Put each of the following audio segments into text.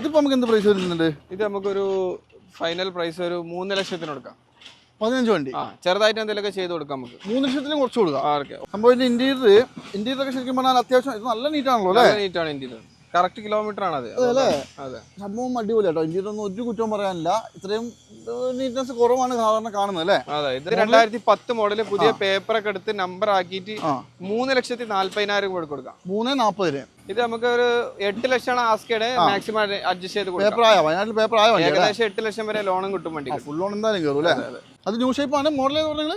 ഇതിപ്പോ നമുക്ക് എന്ത് പ്രൈസ് വരുന്നുണ്ട്? ഇത് നമുക്കൊരു ഫൈനൽ പ്രൈസ് ഒരു മൂന്ന് ലക്ഷത്തിന് കൊടുക്കാം. പതിനഞ്ച് വണ്ടി? ആ ചെറുതായിട്ട് എന്തെങ്കിലുമൊക്കെ ചെയ്ത് കൊടുക്കാം നമുക്ക്. മൂന്ന് ലക്ഷത്തിന് കുറച്ച് കൊടുക്കാം. ഓക്കെ. സംഭവം ഇതിന്റെ ഇന്റീരിയർ ഇന്റീരിയർ ഒക്കെ ശരിക്കും പറഞ്ഞാൽ അത്യാവശ്യം ഇത് നല്ല നീറ്റാണല്ലോ അല്ലേ? നീറ്റാണ് ഇന്ത്യയിൽ കറക്റ്റ് കിലോമീറ്റർ ആണ് അത് അതെ. സംഭവം അടിപൊളി കേട്ടോ ഇന്റീരിയർ ഒന്നും ഒരു കുറ്റവും പറയാനില്ല. ഇത്രയും നീറ്റ്നെസ് കുറവാണ് സാധാരണ കാണുന്നത് അല്ലേ? അതെ ഇത് രണ്ടായിരത്തി പത്ത് മോഡൽ പുതിയ പേപ്പർ ഒക്കെ എടുത്ത് നമ്പർ ആക്കിയിട്ട് മൂന്ന് ലക്ഷത്തി നാല്പതിനായിരം കൂടെ കൊടുക്കാം. മൂന്ന് നാൽപ്പതിന് ഇത് നമുക്ക് ഒരു എട്ട് ലക്ഷമാണ് ആസ്കയുടെ മാക്സിമം അഡ്ജസ്റ്റ് ചെയ്ത് കൊടുക്കാം. പേപ്പർ ആയ? വയനാട്ടിൽ പേപ്പർ ആയ ഏകദേശം എട്ട് ലക്ഷം വരെ ലോണും കിട്ടും വണ്ടി ഫുൾ ലോൺ എന്തായാലും കയറും അല്ലേ? അത് ന്യൂ ഷേപ്പ് ആണ്. മോഡൽ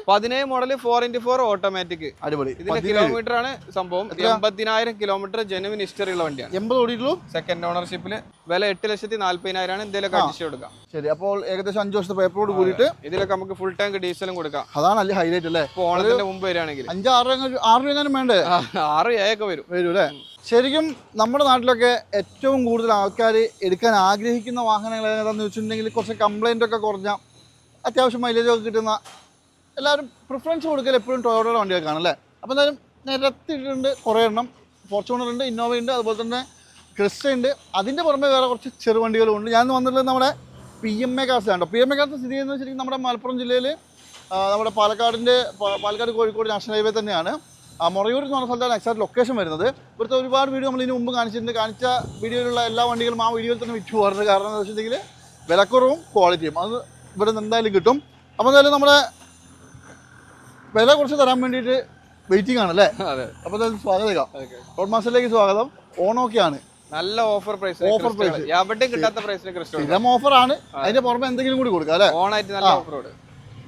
പതിനേഴ് model four into four automatic അടിപൊളി. ഇതിന്റെ കിലോമീറ്റർ ആണ് സംഭവം. എൺപതിനായിരം കിലോമീറ്റർ ജെനുവിൻ ഹിസ്റ്ററി ഉള്ള വണ്ടിയാണ്. എൺപത് ഓടിയിട്ടുള്ളൂ? സെക്കൻഡ് ഓണർഷിപ്പിൽ വില എട്ട് ലക്ഷത്തി നാല്പതിനായിരം ആണ്. എന്തെങ്കിലുമൊക്കെ അഡ്ജസ്റ്റ് കൊടുക്കാം. ശരി അപ്പോൾ ഏകദേശം അഞ്ച് വർഷത്തെ പേപ്പറോട് കൂടിയിട്ട് ഇതിലൊക്കെ നമുക്ക് ഫുൾ ടാങ്ക് ഡീസലും കൊടുക്കാം. അതാണ് അല്ലെ ഹൈലൈറ്റ് അല്ലേ? ഓണത്തിന്റെ മുമ്പ് വരികയാണെങ്കിൽ. അഞ്ച് ആറ് ആറ് രൂപ വേണ്ട? വേണ്ടേ ആറ് ഏഴൊക്കെ വരും. വരും അല്ലേ? ശരിക്കും നമ്മുടെ നാട്ടിലൊക്കെ ഏറ്റവും കൂടുതൽ ആൾക്കാർ എടുക്കാൻ ആഗ്രഹിക്കുന്ന വാഹനങ്ങൾ ഏതാണെന്ന് വെച്ചിട്ടുണ്ടെങ്കിൽ കുറച്ച് കംപ്ലൈന്റ് ഒക്കെ കുറഞ്ഞ അത്യാവശ്യം മൈലേജ് ഒക്കെ കിട്ടുന്ന എല്ലാവരും പ്രിഫറൻസ് കൊടുക്കൽ എപ്പോഴും ടൊയോട്ടയുടെ വണ്ടികൾക്കാണ് അല്ലേ? അപ്പോൾ എന്തായാലും നിരത്തിയിട്ടുണ്ട് കുറേ എണ്ണം. ഫോർച്യൂണർ ഉണ്ട് ഇന്നോവ ഉണ്ട് അതുപോലെ തന്നെ ക്രിസ്റ്റ ഉണ്ട്. അതിന്റെ പുറമെ വേറെ കുറച്ച് ചെറുവണ്ടികളും ഉണ്ട്. ഞാൻ വന്നിട്ടുള്ളത് നമ്മുടെ പി എം എ കാർസ് ആണ് പി എം എ കാർസ് സ്ഥിതി ചെയ്യുന്നത് ശരിക്കും നമ്മുടെ മലപ്പുറം ജില്ലയിൽ നമ്മുടെ പാലക്കാടിന്റെ പാലക്കാട് കോഴിക്കോട് നാഷണൽ ഹൈവേ തന്നെയാണ്. മൊറയൂർ എന്ന് പറഞ്ഞ സ്ഥലത്താണ് എക്സാക്ട് ലൊക്കേഷൻ വരുന്നത്. ഇവിടുത്തെ ഒരുപാട് വീഡിയോ നമ്മൾ ഇതിന് മുമ്പ് കാണിച്ചിട്ടുണ്ട്. കാണിച്ച വീഡിയോയിലുള്ള എല്ലാ വണ്ടികളും ആ വീഡിയോയിൽ തന്നെ വിറ്റ് പോകാറുണ്ട്. കാരണം എന്താ വെച്ചിട്ടുണ്ടെങ്കിൽ വിലക്കുറവും ക്വാളിറ്റിയും അത് ഇവിടെ നിന്ന് എന്തായാലും കിട്ടും. അപ്പോൾ എന്തായാലും നമ്മുടെ വില കുറച്ച് തരാൻ വേണ്ടിയിട്ട് വെയിറ്റിംഗ് ആണല്ലേ അപ്പോൾ എന്തായാലും സ്വാഗതം. റോഡ് മാസത്തിലേക്ക് സ്വാഗതം. ഓണോക്കെയാണ് നല്ല ഓഫർ പ്രൈസ് ഓഫർ പ്രൈസ് എവിടെയും കിട്ടാത്ത പ്രൈസിന് സ്ഥിരം ഓഫർ ആണ്. അതിന്റെ പുറമെ എന്തെങ്കിലും കൂടി കൊടുക്കാം അല്ലേ? ആയിട്ട് നല്ല ഓഫർ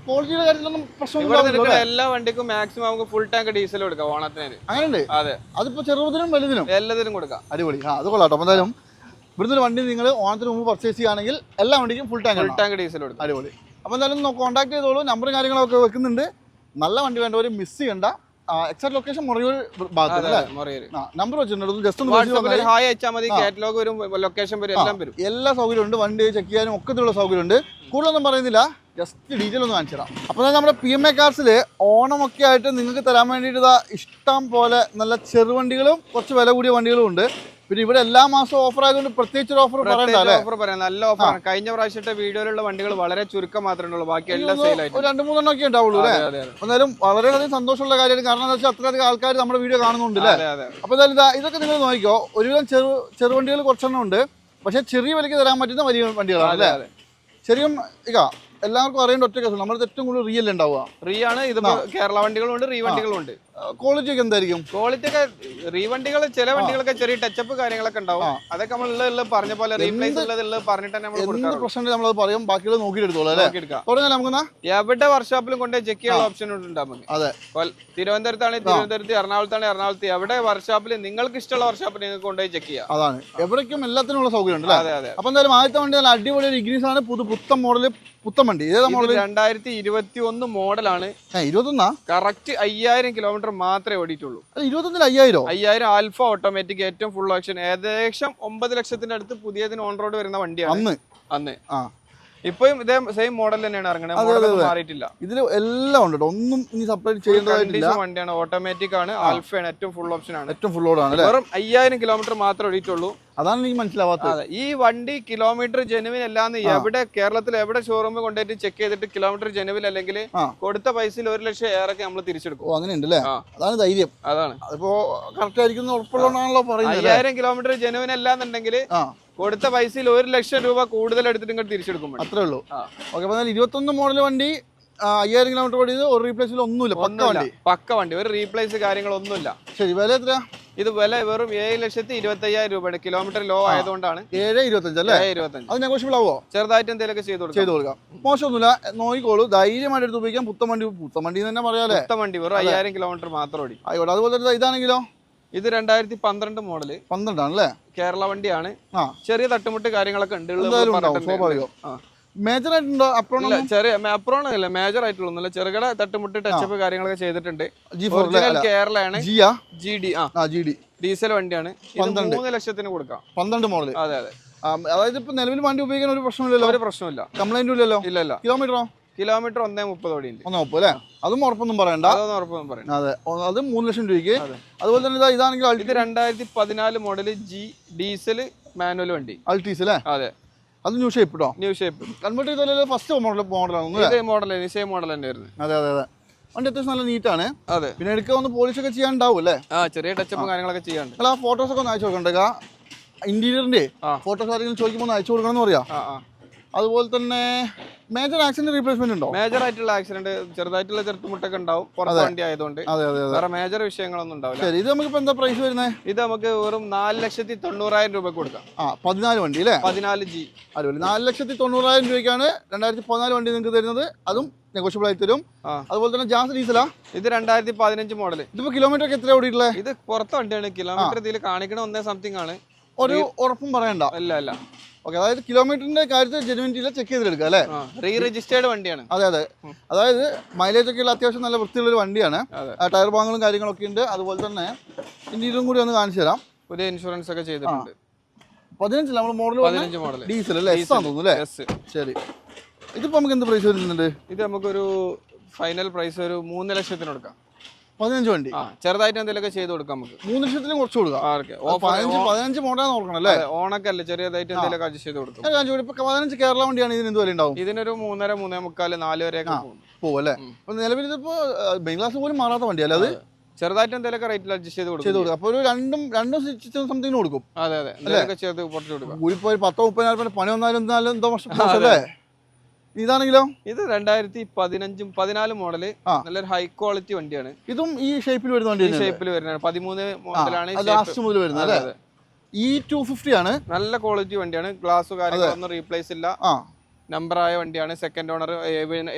ക്വാളിറ്റിയുടെ കാര്യത്തിലൊന്നും പ്രശ്നമൊന്നും എല്ലാ വണ്ടിക്കും മാക്സിമം നമുക്ക് ഫുൾ ടാങ്ക് ഡീസൽ കൊടുക്കാം ഓണത്തിന് അങ്ങനെയുണ്ട്. അതെ. അതിപ്പോ ചെറുതിനും വലുതിനും. എല്ലാത്തിനും കൊടുക്കാം. അടിപൊളി. ആ അത് കൊള്ളാട്ടോ അപ്പോൾ എന്തായാലും ഇവിടുന്ന് വണ്ടി നിങ്ങൾ ഓണത്തിന് മുമ്പ് പർച്ചേസ് ചെയ്യുകയാണെങ്കിൽ എല്ലാ വണ്ടിക്കും full tank full tank diesel കൊടുക്കും. അടിപൊളി. അപ്പോൾ എന്തായാലും കോൺടാക്ട് ചെയ്തോളൂ. നമ്പറും കാര്യങ്ങളൊക്കെ വെക്കുന്നുണ്ട്. നല്ല വണ്ടി വേണ്ടവർ മിസ് ചെയ്യണ്ട. എക്സാക്ട് ലൊക്കേഷൻ മുറിയൂർ നമ്പർ വെച്ചിട്ടുണ്ട്. ജസ്റ്റ് ഒന്ന് ഉണ്ട് വാട്സാപ്പിൽ വന്നാൽ ഹായ് അയച്ചാൽ മതി കാറ്റലോഗ് വരും ലൊക്കേഷൻ വരും എല്ലാം വരും. എല്ലാ സൗകര്യമുണ്ട് വണ്ടി ചെക്ക് ചെയ്യാനും ഒക്കത്തിലുള്ള സൗകര്യമുണ്ട്. കൂടുതലൊന്നും പറയുന്നില്ല. ജസ്റ്റ് ഡീറ്റെയിൽ ഒന്ന് കാണിച്ചു തരാം. അപ്പോൾ നമ്മുടെ പി എം എ കാർസിൽ ഓണമൊക്കെ ആയിട്ട് നിങ്ങൾക്ക് തരാൻ വേണ്ടിയിട്ട് ഇഷ്ടം പോലെ നല്ല ചെറുവണ്ടികളും കുറച്ച് വില കൂടിയ വണ്ടികളും ഉണ്ട്. പിന്നെ ഇവിടെ എല്ലാ മാസവും ഓഫർ ആയതുകൊണ്ട് പ്രത്യേകിച്ച് ഒരു ഓഫർ പറയണ്ട. ഓഫർ പറയാം നല്ല ഓഫറാണ് കഴിഞ്ഞ പ്രാവശ്യത്തെ വീഡിയോയിലുള്ള വണ്ടികൾ വളരെ ചുരുക്കം മാത്രമേ ഉള്ളൂ. ബാക്കി എല്ലാം സെയിൽ ആയിട്ട് രണ്ട് മൂന്നെണ്ണം ഒക്കെ ഉണ്ടാവുള്ളൂ അല്ലേ? എന്നാലും വളരെയധികം സന്തോഷമുള്ള കാര്യമാണ് കാരണം എന്താ വെച്ചാൽ അത്രയധികം ആൾക്കാർ നമ്മുടെ വീഡിയോ കാണുന്നുണ്ട് അല്ലേ? അപ്പോൾ എന്തായാലും ഇതാ ഇതൊക്കെ നിങ്ങൾ നോക്കിക്കോ. ഒരുവിധം ചെറു ചെറുവണ്ടികൾ കുറച്ചെണ്ണം ഉണ്ട്. പക്ഷെ ചെറിയ വിലയ്ക്ക് തരാൻ പറ്റുന്ന വലിയ വണ്ടികളാണ് അല്ലേ? ശരിക്കും ഇക എല്ലാവർക്കും അറിയേണ്ട ഒറ്റ കേസ് നമ്മുടെ ഏറ്റവും കൂടുതൽ റിയൽ ഉണ്ടാവുക. റീ ആണ് ഇത് കേരള വണ്ടികളുണ്ട് റീ വണ്ടികളുണ്ട് ക്വാളിറ്റി ഒക്കെ എന്തായിരിക്കും? ക്വാളിറ്റി ഒക്കെ റീ വണ്ടികൾ ചില വണ്ടികളൊക്കെ ചെറിയ ടച്ചപ്പ് കാര്യങ്ങളൊക്കെ ഉണ്ടാവും. അതൊക്കെ നമ്മൾ പറഞ്ഞ പോലെ റീപ്ലേസ് ഉള്ളത് പറഞ്ഞിട്ട് നമ്മൾ എന്ത് പ്രശ്നം നമ്മളത് പറയും? ബാക്കിയുള്ള നോക്കിയിട്ട് എടുത്തോളൂ അല്ലേ? നമുക്കെന്നാ എവിടെ വർക്ക്ഷോപ്പിലും കൊണ്ട് ചെക്ക് ചെയ്യാനുള്ള ഓപ്ഷൻ ഉണ്ട് നമുക്ക് അതെ. തിരുവനന്തപുരത്താണ് തിരുവനന്തപുരത്ത് എറണാകുളത്താണ് എറണാകുളത്ത് എവിടെ വർക്ക്ഷോപ്പിൽ നിങ്ങൾക്ക് ഇഷ്ടമുള്ള വർക്ക്ഷോപ്പിൽ നിങ്ങൾക്ക് കൊണ്ടുപോയി ചെക്ക് ചെയ്യാം. അതാണ്. എവിടേക്കും എല്ലാത്തിനും ഉള്ള സൗകര്യം ഉണ്ട് അതെ അതെ അപ്പോൾ എന്തായാലും ആദ്യത്തെ വണ്ടി നല്ല അടിപൊളി ഒരു ഇഗ്നീസ് ആണ്. പുതു പുത്തൻ മോഡൽ പുത്തൻ വണ്ടി. ഏതാ മോഡൽ രണ്ടായിരത്തി ഇരുപത്തി ഒന്ന് മോഡലാണ് ഇരുപത്തൊന്നാ? കറക്റ്റ് അയ്യായിരം കിലോമീറ്റർ മാത്രമേ ഓടിയിട്ടുള്ളൂ. ഇരുപത്തൊന്നിൽ അയ്യായിരം? അയ്യായിരം ആൽഫ ഓട്ടോമാറ്റിക് ഏറ്റവും ഫുൾ ഓപ്ഷൻ ഏകദേശം ഒമ്പത് ലക്ഷത്തിന്റെ അടുത്ത് പുതിയതിന് ഓൺ റോഡ് വരുന്ന വണ്ടിയാണ്. അന്ന്? അന്ന്. ആ. ഇപ്പോഴും ഇതേ സെയിം മോഡൽ തന്നെയാണ് ഇറങ്ങുന്നത് മാറിയിട്ടില്ല. ഇതിൽ എല്ലാം ഉണ്ട് ഒന്നും ഇനി സെപ്പറേറ്റ് ചെയ്യേണ്ടതായിട്ടില്ല. കണ്ടീഷൻ വണ്ടിയാണ്. ഓട്ടോമാറ്റിക് ആണ്. ആൽഫയാണ് ഏറ്റവും ഫുൾ ഓപ്ഷൻ ആണ്. ഏറ്റവും ഫുൾ ഓടാണ് ആണ് വെറും അയ്യായിരം കിലോമീറ്റർ മാത്രമേ ഓടിയിട്ടുള്ളൂ. അതാണ് എനിക്ക് മനസ്സിലാവാത്തത്. ഈ വണ്ടി കിലോമീറ്റർ ജെനുവിൻ അല്ലാന്ന് എവിടെ കേരളത്തിൽ എവിടെ ഷോറൂമിൽ കൊണ്ടുപോയിട്ട് ചെക്ക് ചെയ്തിട്ട് കിലോമീറ്റർ ജെനുവിൻ അല്ലെങ്കിൽ കൊടുത്ത പൈസയിൽ ഒരു ലക്ഷം ഏറൊക്കെ നമ്മൾ തിരിച്ചെടുക്കും. അങ്ങനെ ഉണ്ട് അല്ലേ അതാണ് ധൈര്യം. അതാണ്. അതിപ്പോ കറക്റ്റ് ആയിരിക്കും ഉറപ്പുള്ളതാണല്ലോ പറയുന്നത്? അയ്യായിരം കിലോമീറ്റർ ജെനുവിൻ അല്ലാന്നുണ്ടെങ്കിൽ കൊടുത്ത പൈസയിൽ ഒരു ലക്ഷം രൂപ കൂടുതൽ എടുത്തിട്ട് ഇങ്ങോട്ട് തിരിച്ചെടുക്കും. അത്രേ ഉള്ളൂ. ഓക്കെ അപ്പോൾ ഇരുപത്തൊന്ന് മോഡൽ വണ്ടി അയ്യായിരം കിലോമീറ്റർ ഓടിയത് ഒരു റീപ്ലേസിൽ ഒന്നുമില്ല പക്ക വണ്ടി. പക്ക വണ്ടി. ഒരു റീപ്ലേസ് കാര്യങ്ങളൊന്നുമില്ല. ശരി വില എത്രയാ? ഇത് വില വെറും ഏഴ് ലക്ഷത്തി ഇരുപത്തി അയ്യായിരം രൂപയുടെ കിലോമീറ്റർ ലോ ആയതുകൊണ്ടാണ്. ഏഴ് ഇരുപത്തഞ്ച് അല്ലേ? ഇരുപത്തഞ്ച്. അത് നെഗോഷ്യബിൾ ആവോ ചെറുതായിട്ട് എന്തെങ്കിലുമൊക്കെ ചെയ്ത് കൊടുക്കാം. ചെയ്ത് കൊടുക്കാം. മോശമൊന്നുമില്ല. നോക്കിക്കോളൂ. ധൈര്യമായിട്ട് എടുത്ത് ഉപയോഗിക്കാം. പുത്തമണ്ടി എന്ന് തന്നെ പറയാല്ലേ പുത്തമണ്ടി വണ്ടി വെറും അയ്യായിരം കിലോമീറ്റർ മാത്രം ഓടി ആയിക്കോട്ടെ. അതുപോലെ ഇതാണെങ്കിലോ? ഇത് രണ്ടായിരത്തി പന്ത്രണ്ട് മോഡൽ പന്ത്രണ്ടാണല്ലേ? കേരള വണ്ടിയാണ്. ചെറിയ തട്ടുമുട്ട് കാര്യങ്ങളൊക്കെ ഉണ്ട്. സ്വാഭാവികം. മേജർ ആയിട്ടുണ്ടോ അപ്രോൺ ചെറിയ അപ്രോൺ അല്ല മേജർ ആയിട്ടുള്ള. ചെറുകിട തട്ടുമുട്ട് ടച്ചപ്പ് കാര്യങ്ങളൊക്കെ ചെയ്തിട്ടുണ്ട്. കേരളയാണ് ജി ഡി ആ? ജി ഡി ഡീസൽ വണ്ടിയാണ്. മൂന്ന് ലക്ഷത്തിന് കൊടുക്കാം. പന്ത്രണ്ട് മോഡൽ അതെ അതെ. അതായത് ഇപ്പൊ നിലവിൽ വണ്ടി ഉപയോഗിക്കാൻ ഒരു പ്രശ്നമില്ലല്ലോ? ഒരു പ്രശ്നമില്ല. കംപ്ലൈന്റ് ഇല്ലല്ലോ? ഇല്ലല്ലോ. ഇല്ല കിലോമീറ്ററോ കിലോമീറ്റർ ഒന്നേ മുപ്പത് ഓടിയുണ്ട്. ഒന്നേ മുപ്പത് അല്ലേ? അതും ഉറപ്പൊന്നും പറയണ്ട. അതൊന്നും ഉറപ്പൊന്നും പറയണ്ട. അതെ. അത് മൂന്ന് ലക്ഷം രൂപയ്ക്ക്. അതെ. അതുപോലെ തന്നെ ഇതാ ഇതാണെങ്കിൽ ഇത് രണ്ടായിരത്തി പതിനാല് മോഡൽ ജി ഡീസൽ മാനുവൽ വണ്ടി അൾട്ടീസ് അല്ലേ? അതെ. അത് ന്യൂ ഷേപ്പ് കേട്ടോ ന്യൂ ഷേപ്പ് കൺവേർട്ട് ചെയ്ത ഫസ്റ്റ് മോഡൽ മോഡലാണ് ഇതേ മോഡൽ സെയിം മോഡൽ തന്നെ വരുന്നത്. അതെ അതെ അതെ. വണ്ടി അത്യാവശ്യം നല്ല നീറ്റാണ് അതെ. പിന്നെ എടുക്കുക ഒന്ന് പോളിഷ് ഒക്കെ ചെയ്യാണ്ടാവും അല്ലേ? ആ ചെറിയ ടച്ചപ്പും കാര്യങ്ങളൊക്കെ ചെയ്യാണ്ട് നിങ്ങൾ ആ ഫോട്ടോസ് ഒക്കെ ഒന്ന് അയച്ചു കൊടുക്കണ്ടേ. ഇന്റീരിയറിന്റെ ഫോട്ടോസ് ആരെങ്കിലും ചോദിക്കുമ്പോൾ ഒന്ന് അയച്ചു കൊടുക്കണം എന്ന് പറയാം അതുപോലെ തന്നെ മേജർ ആക്സിഡന്റ് റീപ്ലേസ്മെന്റ് ഉണ്ടോ? മേജർ ആയിട്ടുള്ള ആക്സിഡന്റ് ചെറുതായിട്ടുള്ള ചെറുത്തുമുട്ടൊക്കെ ഉണ്ടാവും. പുറത്ത് വണ്ടി ആയതുകൊണ്ട്. വേറെ മേജർ വിഷയങ്ങളൊന്നും ഉണ്ടാവില്ല. ശരി ഇത് നമുക്ക് എന്താ പ്രൈസ് വരുന്നത് ഇത് നമുക്ക് വെറും നാല് ലക്ഷത്തി തൊണ്ണൂറായിരം രൂപ കൊടുക്കാം. ആ പതിനാല് വണ്ടി അല്ലേ? പതിനാല് ജി അതുപോലെ നാല് ലക്ഷത്തി തൊണ്ണൂറായിരം രൂപയ്ക്കാണ് രണ്ടായിരത്തി പതിനാല് വണ്ടി നിങ്ങൾക്ക് തരുന്നത്. അതും നെഗോഷ്യബിൾ ആയി തരും. അതുപോലെ തന്നെ ജാസ് ഡീസലാ? ഇത് രണ്ടായിരത്തി പതിനഞ്ച് മോഡൽ ഇതിപ്പോ കിലോമീറ്റർ ഒക്കെ എത്ര ഓടിയിട്ടുള്ളത് ഇത് പുറത്തെ വണ്ടിയാണ്. കിലോമീറ്റർ ഇതിൽ കാണിക്കണ ഒന്നേ സംതിങ് ആണ്. ഒരു ഉറപ്പും പറയണ്ട. അല്ല അല്ല. ഓക്കെ അതായത് കിലോമീറ്ററിന്റെ കാര്യത്തിൽ ജെനുവിനിറ്റിയിൽ ചെക്ക് ചെയ്തെടുക്കുക അല്ലേ? റീ രജിസ്റ്റേർഡ് വണ്ടിയാണ്. അതെ അതെ. അതായത് മൈലേജ് ഒക്കെ ഉള്ള അത്യാവശ്യം നല്ല വൃത്തിയുള്ള ഒരു വണ്ടിയാണ്. ടയർ ഭാഗങ്ങളും കാര്യങ്ങളൊക്കെ ഉണ്ട്. അതുപോലെ തന്നെ ഇന്ത്യയിലും കൂടി ഒന്ന് കാണിച്ചു തരാം. പുതിയ ഇൻഷുറൻസ് ഒക്കെ ചെയ്തിട്ടുണ്ട്. പതിനഞ്ച് നമ്മൾ മോഡൽ പതിനഞ്ച് മോഡൽ ഡീസൽ അല്ലേ? എസ് ആണെന്ന് തോന്നുന്നു അല്ലേ? എസ് ശരി. ഇതിപ്പോ നമുക്ക് എന്ത് പ്രൈസ് വരുന്നുണ്ട്? ഇത് നമുക്കൊരു ഫൈനൽ പ്രൈസ് ഒരു മൂന്ന് ലക്ഷത്തിന് കൊടുക്കാം. പതിനഞ്ച് വണ്ടി. ആ ചെറുതായിട്ട് എന്തെങ്കിലുമൊക്കെ ചെയ്ത് കൊടുക്കാം നമുക്ക്. മൂന്ന് ലക്ഷത്തിലും കുറച്ച് കൊടുക്കാം. പതിനഞ്ച് പതിനഞ്ച് മോഡലാന്ന് നോക്കണം അല്ലേ? ഓണൊക്കെ അല്ലേ ചെറിയതായിട്ട് എന്തെങ്കിലും അഡ്ജസ്റ്റ് ചെയ്ത് കൊടുക്കും കൊടുക്കും. ഇപ്പൊ പതിനഞ്ച് കേരള വണ്ടിയാണ് ഇതിന് എന്ത് വില ഉണ്ടാവും. ഇതിനൊരു മൂന്നര മൂന്നേ മുക്കാൽ നാല് വരെയൊക്കെ പോകും. അല്ലെ? നിലവിൽ ഇതിപ്പോ ബംഗ്ലാസ് പോലും മാറാത്ത വണ്ടിയല്ലേ അത്? ചെറുതായിട്ട് എന്തെങ്കിലും റേറ്റിൽ അഡ്ജസ്റ്റ് ചെയ്ത് ചെയ്ത് കൊടുക്കും. അപ്പൊ അപ്പോൾ ഒരു രണ്ടും രണ്ടും സംതിങ് കൊടുക്കും. അതെ അതെ. എന്തെങ്കിലുമൊക്കെ ചെയ്ത് കുറച്ച് കൊടുക്കും. ഇപ്പൊ പത്തോ മുപ്പതിനായിരം പണി വന്നാലും എന്തായാലും എന്തോ വർഷം അല്ലേ? ഇതാണെങ്കിലോ? ഇത് രണ്ടായിരത്തി പതിനഞ്ചും പതിനാല് മോഡൽ നല്ലൊരു ഹൈ ക്വാളിറ്റി വണ്ടിയാണ്. ഇതും ഈ ഷേപ്പിൽ വരുന്ന വണ്ടി ഷേപ്പിൽ വരുന്നതാണ്. പതിമൂന്ന് മോഡലാണ് ലാസ്റ്റ് മുതൽ വരുന്നത് അല്ലേ? ടു ഫിഫ്റ്റി ആണ്. നല്ല ക്വാളിറ്റി വണ്ടിയാണ്. ഗ്ലാസ് കാര്യങ്ങളൊന്നും റീപ്ലേസ് ഇല്ല. നമ്പർ ആയ വണ്ടിയാണ്. സെക്കൻഡ് ഓണർ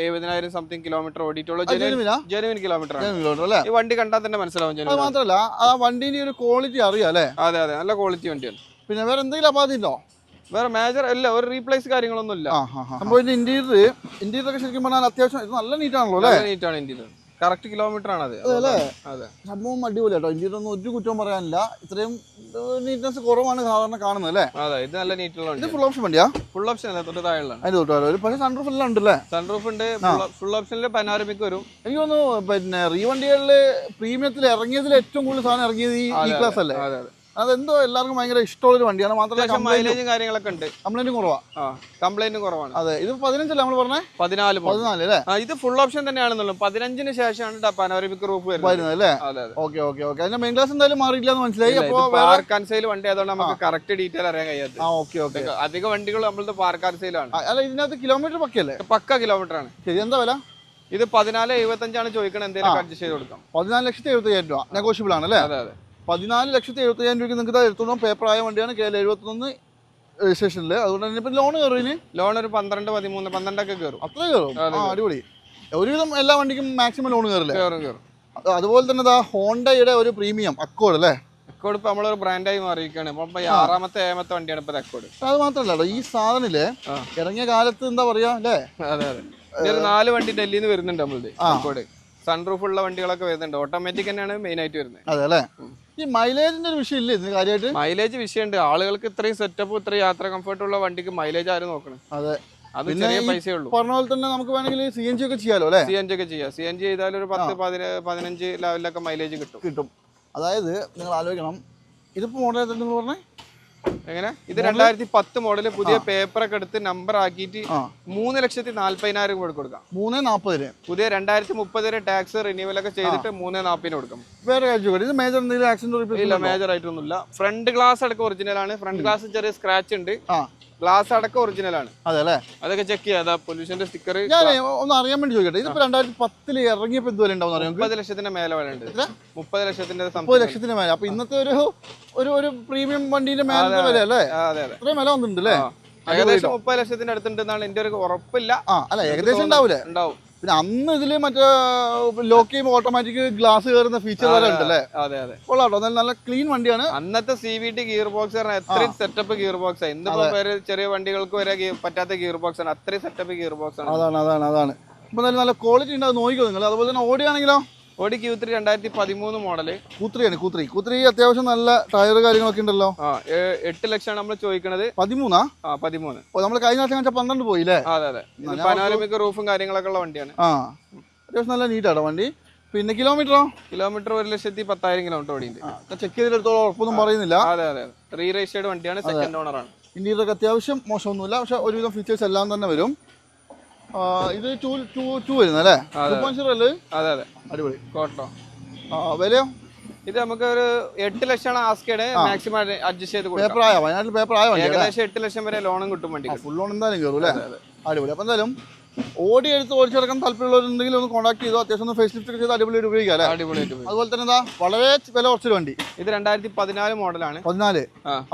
എഴുപതിനായിരം സംതിങ് കിലോമീറ്റർ ഓടിയിട്ടുള്ള ജനുവിൻ കിലോമീറ്റർ ആണ്. ഈ വണ്ടി കണ്ടാൽ തന്നെ മനസ്സിലാവും അത് മാത്രല്ല ആ വണ്ടിന്റെ ഒരു ക്വാളിറ്റി അറിയാം അല്ലേ? അതെ അതെ. നല്ല ക്വാളിറ്റി വണ്ടിയാണ്. പിന്നെ വേറെ എന്തെങ്കിലും അപാധി ഉണ്ടോ വേറെ മേജർ അല്ല ഒരു റീപ്ലേസ് കാര്യങ്ങളൊന്നും ഇല്ല ആ ഇതിന്റെ സംഭവം ഇന്റീരിയർ ഇന്റീരിയർ ഒക്കെ ശരിക്കും പറഞ്ഞാൽ അത്യാവശ്യം ഇത് നല്ല നീറ്റ് ആണല്ലോ അല്ലേ? നീറ്റ് ആണ് ഇന്റീരിയർ കറക്റ്റ് കിലോമീറ്റർ ആണ് അത്. അല്ലേ? അതെ. സംഭവം അടിപൊളി കേട്ടോ ഇന്ത്യയിൽ ഒന്നും ഒരു കുറ്റവും പറയാനില്ല. ഇത്രയും നീറ്റ്നെസ് കുറവാണ് സാധാരണ കാണുന്നത് അല്ലേ? അതെ ഇത് നല്ല നീറ്റുള്ള ഇത് ഫുൾ ഓപ്ഷൻ വണ്ടിയാ? ഫുൾ ഓപ്ഷൻ അല്ല തൊട്ട് താഴെയുള്ളതാണ് അതിന് തൊട്ട് ഒരു പക്ഷേ സൺറൂഫ് എല്ലാം ഉണ്ടല്ലേ സൺറൂഫ് ഉണ്ട് ഫുൾ ഓപ്ഷനിൽ പനാരമിക് വരും. എനിക്ക് തോന്നുന്നു പിന്നെ റീവണ്ടികളിൽ പ്രീമിയത്തിൽ ഇറങ്ങിയതിൽ ഏറ്റവും കൂടുതൽ സാധനം ഇറങ്ങിയത് ഈ ക്ലാസ് അല്ലേ? അതെ അതെ. അതെന്തോ എല്ലാവർക്കും ഭയങ്കര ഇഷ്ടമുള്ള ഒരു വണ്ടിയാണ്. മാത്രമല്ല മൈലേജും കാര്യങ്ങളൊക്കെ ഉണ്ട്. കംപ്ലൈന്റും കുറവാ. ആ കംപ്ലൈന്റും കുറവാണ്. അതെ ഇത് പതിനഞ്ചല്ല നമ്മൾ പറഞ്ഞേ? പതിനാല് പതിനാല് അല്ലേ? ഇത് ഫുൾ ഓപ്ഷൻ തന്നെയാണെന്നുള്ളൂ. പതിനഞ്ചിന് ശേഷമാണ് പനോരമിക് റൂഫ് വരുന്നത്. അല്ലേ? Okay okay okay. അതിന്റെ മെയിൻ ക്ലാസ് എന്തായാലും മാറിയില്ല എന്ന് മനസ്സിലായി. അപ്പോൾ പാർക്ക് ആൻഡ് സെയിൽ വണ്ടി ആയതുകൊണ്ട് നമുക്ക് കറക്റ്റ് ഡീറ്റെയിൽ അറിയാൻ കഴിയാത്ത ആ ഓക്കെ ഓക്കെ. അധിക വണ്ടികൾ നമ്മളത് പാർക്ക് ആൻഡ് സെയിലാണ് അല്ല ഇതിനകത്ത് കിലോമീറ്റർ പക്കല്ലേ പക്ക കിലോമീറ്റർ ആണ്. ശരി എന്താ വില? ഇത് പതിനാല് എഴുപത്തഞ്ചാണ് ചോദിക്കണത്. എന്തെങ്കിലും അഡ്ജസ്റ്റ് ചെയ്ത് കൊടുക്കാം. പതിനാല് ലക്ഷത്തി എഴുപത്തി അയ്യായിരം രൂപ. നെഗോഷ്യബിൾ ആണ് അല്ലേ അതെ അതെ. പതിനാല് ലക്ഷത്തി എഴുപത്തി അയ്യായിരം രൂപയ്ക്ക് നിങ്ങൾക്ക് എടുത്തോളം പേപ്പറായ വണ്ടിയാണ് കെ എൽ എഴുപത്തൊന്ന് രജിസ്ട്രേഷനിൽ അതുകൊണ്ട് തന്നെ ഇപ്പം ലോൺ കയറിന് ലോൺ ഒരു പന്ത്രണ്ട് പതിമൂന്ന് പന്ത്രണ്ടൊക്കെ കയറും. അത്ര കയറും? അടിപൊളി. ഒരുവിധം എല്ലാ വണ്ടിക്കും മാക്സിമം ലോൺ കയറില്ലേ? കയറും കയറും. അതുപോലെ തന്നെ ദാ ഹോണ്ടയുടെ ഒരു പ്രീമിയം അക്കോഡ് അല്ലേ? അക്കോഡ് ഇപ്പൊ നമ്മളൊരു ബ്രാൻഡായി മാറിയിരിക്കുകയാണ്. ഇപ്പൊ ആറാമത്തെ ഏഴാമത്തെ വണ്ടിയാണ് ഇപ്പൊ അക്കോഡ് അത് മാത്രമല്ല ഈ സാധനിൽ ഇറങ്ങിയ കാലത്ത് എന്താ പറയാ അല്ലേ? അതെ അതെ. നാല് വണ്ടി ഡൽഹിയിൽ നിന്ന് വരുന്നുണ്ട് നമ്മളത് അക്കോഡ് സൺറൂഫ് ഉള്ള വണ്ടികളൊക്കെ വരുന്നുണ്ട്. ഓട്ടോമാറ്റിക് തന്നെയാണ് മെയിൻ ആയിട്ട് വരുന്നത്. അതെ അല്ലേ? ഈ മൈലേജിന്റെ ഒരു വിഷയം ഇല്ലേ ഇതിന് കാര്യമായിട്ട്? മൈലേജ് വിഷയമുണ്ട്. ആളുകൾക്ക് ഇത്രയും സെറ്റപ്പ് ഇത്രയും യാത്ര കംഫർട്ട് ഉള്ള വണ്ടിക്ക് മൈലേജ് ആരും നോക്കണം. അതെ. അത് ചെറിയ പൈസയേ ഉള്ളൂ. പറഞ്ഞ പോലെ തന്നെ നമുക്ക് വേണമെങ്കിൽ സി എൻ ജി ഒക്കെ ചെയ്യാലോ അല്ലേ? സി എൻ ജി ഒക്കെ ചെയ്യാം. സി എൻ ജി ചെയ്താൽ ഒരു പത്ത് പതിന പതിനഞ്ച് ലെവലിലൊക്കെ മൈലേജ് കിട്ടും. കിട്ടും. അതായത് നിങ്ങൾ ആലോചിക്കണം. മോഡൽ നിങ്ങൾ പറഞ്ഞേ? എങ്ങനെ? ഇത് രണ്ടായിരത്തി പത്ത് മോഡൽ പുതിയ പേപ്പർ ഒക്കെ എടുത്ത് നമ്പർ ആക്കിയിട്ട് മൂന്ന് ലക്ഷത്തി നാല്പതിനായിരം കൂടെ കൊടുക്കാം. മൂന്ന് നാൽപ്പതിന് പുതിയ രണ്ടായിരത്തി മുപ്പത് വരെ ടാക്സ് റിന്യൂവൽ ഒക്കെ ചെയ്തിട്ട് മൂന്ന് നാൽപ്പതിന് കൊടുക്കും. വേറെ ഇത് മേജർ എന്തെങ്കിലും ആക്സിഡന്റ് ഇല്ല മേജർ ആയിട്ടൊന്നുമില്ല. ഫ്രണ്ട് ഗ്ലാസ് അടക്കം ഒറിജിനൽ ആണ്. ഫ്രണ്ട് ഗ്ലാസ് ചെറിയ സ്ക്രാച്ച് ഉണ്ട്. ഗ്ലാസ് അടക്കം ഒറിജിനൽ ആണ്. അതെ അല്ലേ അതൊക്കെ ചെക്ക് ചെയ്യാം. പൊല്യൂഷന്റെ സ്റ്റിക്കർ ഞാൻ ഒന്ന് അറിയാൻ വേണ്ടി ചോദിക്കട്ടെ. ഇതിപ്പോ രണ്ടായിരത്തി പത്തിൽ ഇറങ്ങിയപ്പോ എന്ത് വില ഉണ്ടാവും മുപ്പത് ലക്ഷത്തിന്റെ മേലെ വില ഉണ്ട്. മുപ്പത് ലക്ഷത്തിന്റെ മുപ്പത് ലക്ഷത്തിന്റെ ലക്ഷത്തിന് മേലെ. അപ്പൊ ഇന്നത്തെ ഒരു ഒരു ഒരു പ്രീമിയം വണ്ടിന്റെ മേലെ വില അല്ലേ അത്രയും വില വന്നിട്ടുണ്ട് അല്ലേ. ഏകദേശം മുപ്പത് ലക്ഷത്തിന്റെ അടുത്തുണ്ടെന്നാണ് എന്റെ ഒരു ഉറപ്പില്ല. അല്ല ഏകദേശം ഉണ്ടാവൂലേ? ഉണ്ടാവും. പിന്നെ അന്ന് ഇതിൽ മറ്റേ ലോക്ക് ചെയ്യുമ്പോൾ ഓട്ടോമാറ്റിക് ഗ്ലാസ് കയറുന്ന ഫീച്ചർ വരെ ഉണ്ടല്ലേ? അതെ അതെ കൊള്ളാട്ടോ. നല്ല നല്ല ക്ലീൻ വണ്ടിയാണ്. അന്നത്തെ C V T gear box അത്രയും സെറ്റപ്പ് ഗിയർ ബോക്സ് ആണ് ഇന്നിപ്പോ വേറെ ചെറിയ വണ്ടികൾക്ക് വരെ പറ്റാത്ത ഗിയർ ബോക്സ് ആണ്. അത്രയും സെറ്റപ്പ് ഗിയർ ബോക്സ് ആണ്. അതാണ് അതാണ് അതാണ്. അപ്പൊ നല്ല നല്ല ക്വാളിറ്റി ഉണ്ട്. അത് നോക്കിക്കോ നിങ്ങൾ. അതുപോലെ തന്നെ ഓടിയാണെങ്കിലോ? ഓടി ക്യൂ ത്രീ രണ്ടായിരത്തി പതിമൂന്ന് മോഡൽ കൂത്രിയാണ് കൂത്രി കൂത്രി അത്യാവശ്യം നല്ല ടയർ കാര്യങ്ങളൊക്കെ ഉണ്ടല്ലോ. ആ ഏ- എട്ട് ലക്ഷമാണ് നമ്മൾ ചോദിക്കണത്. പതിമൂന്നാ? ആ പതിമൂന്ന്. ഓ നമ്മൾ കഴിഞ്ഞ ആഴ്ച കാണിച്ച പന്ത്രണ്ട് പോയില്ലേ? ആ, അതെ അതെ. ഇത് പനാരമിക് റൂഫും കാര്യങ്ങളൊക്കെ ഉള്ള വണ്ടിയാണ്. ആ അത്യാവശ്യം നല്ല നീറ്റാട്ടോ വണ്ടി. പിന്നെ കിലോമീറ്ററോ കിലോമീറ്റർ ഒരു ലക്ഷത്തി പത്തായിരം കിലോമീറ്റർ ഓടിയുണ്ട് ചെക്ക് ചെയ്തെടുത്തോളം ഉറപ്പൊന്നും പറയുന്നില്ല. അതെ അതെ റീ രജിസ്റ്റേർഡ് വണ്ടിയാണ് സെക്കൻഡ് ഓണറാണ് ഇന്ത്യയിലൊക്കെ അത്യാവശ്യം മോശമൊന്നുമില്ല പക്ഷെ ഒരുവിധം ഫീച്ചേഴ്സ് എല്ലാം തന്നെ വരും. ഇത് ടു ടു ടു വരുന്നല്ലേ ടു പോയിന്റ് സീറോ അല്ലേ? അതെ അതെ. അടിപൊളി. കോട്ടോ. ആ വിലയോ? ഇത് നമുക്ക് ഒരു എട്ട് ലക്ഷമാണ് ആസ്കയുടെ മാക്സിമം അഡ്ജസ്റ്റ് ചെയ്ത് പേപ്പർ ആയോ? വയനാട്ടിൽ പേപ്പർ ആയോ ഏകദേശം എട്ട് ലക്ഷം വരെ ലോണും കിട്ടും വണ്ടിക്ക്. ഫുൾ ലോൺ എന്തായാലും കയറും അല്ലേ? അടിപൊളി. അപ്പം എന്തായാലും ഓടി എടുത്ത് ഓടിച്ചു കിടക്കാൻ താല്പര്യമുള്ളവരുണ്ടെങ്കിൽ ഒന്ന് കോൺടാക്ട് ചെയ്തോ അത്യാവശ്യം ഒന്ന് ഫേസ് ലിഫ്റ്റ് ചെയ്ത് അടിപൊളിയായിട്ട് ഉപയോഗിക്കാം അല്ലേ? അടിപൊളിയായിട്ട് അതുപോലെ തന്നെ എന്താ വളരെ വില കുറച്ചൊരു വണ്ടി. ഇത് രണ്ടായിരത്തി പതിനാല് മോഡലാണ്. പതിനാല്.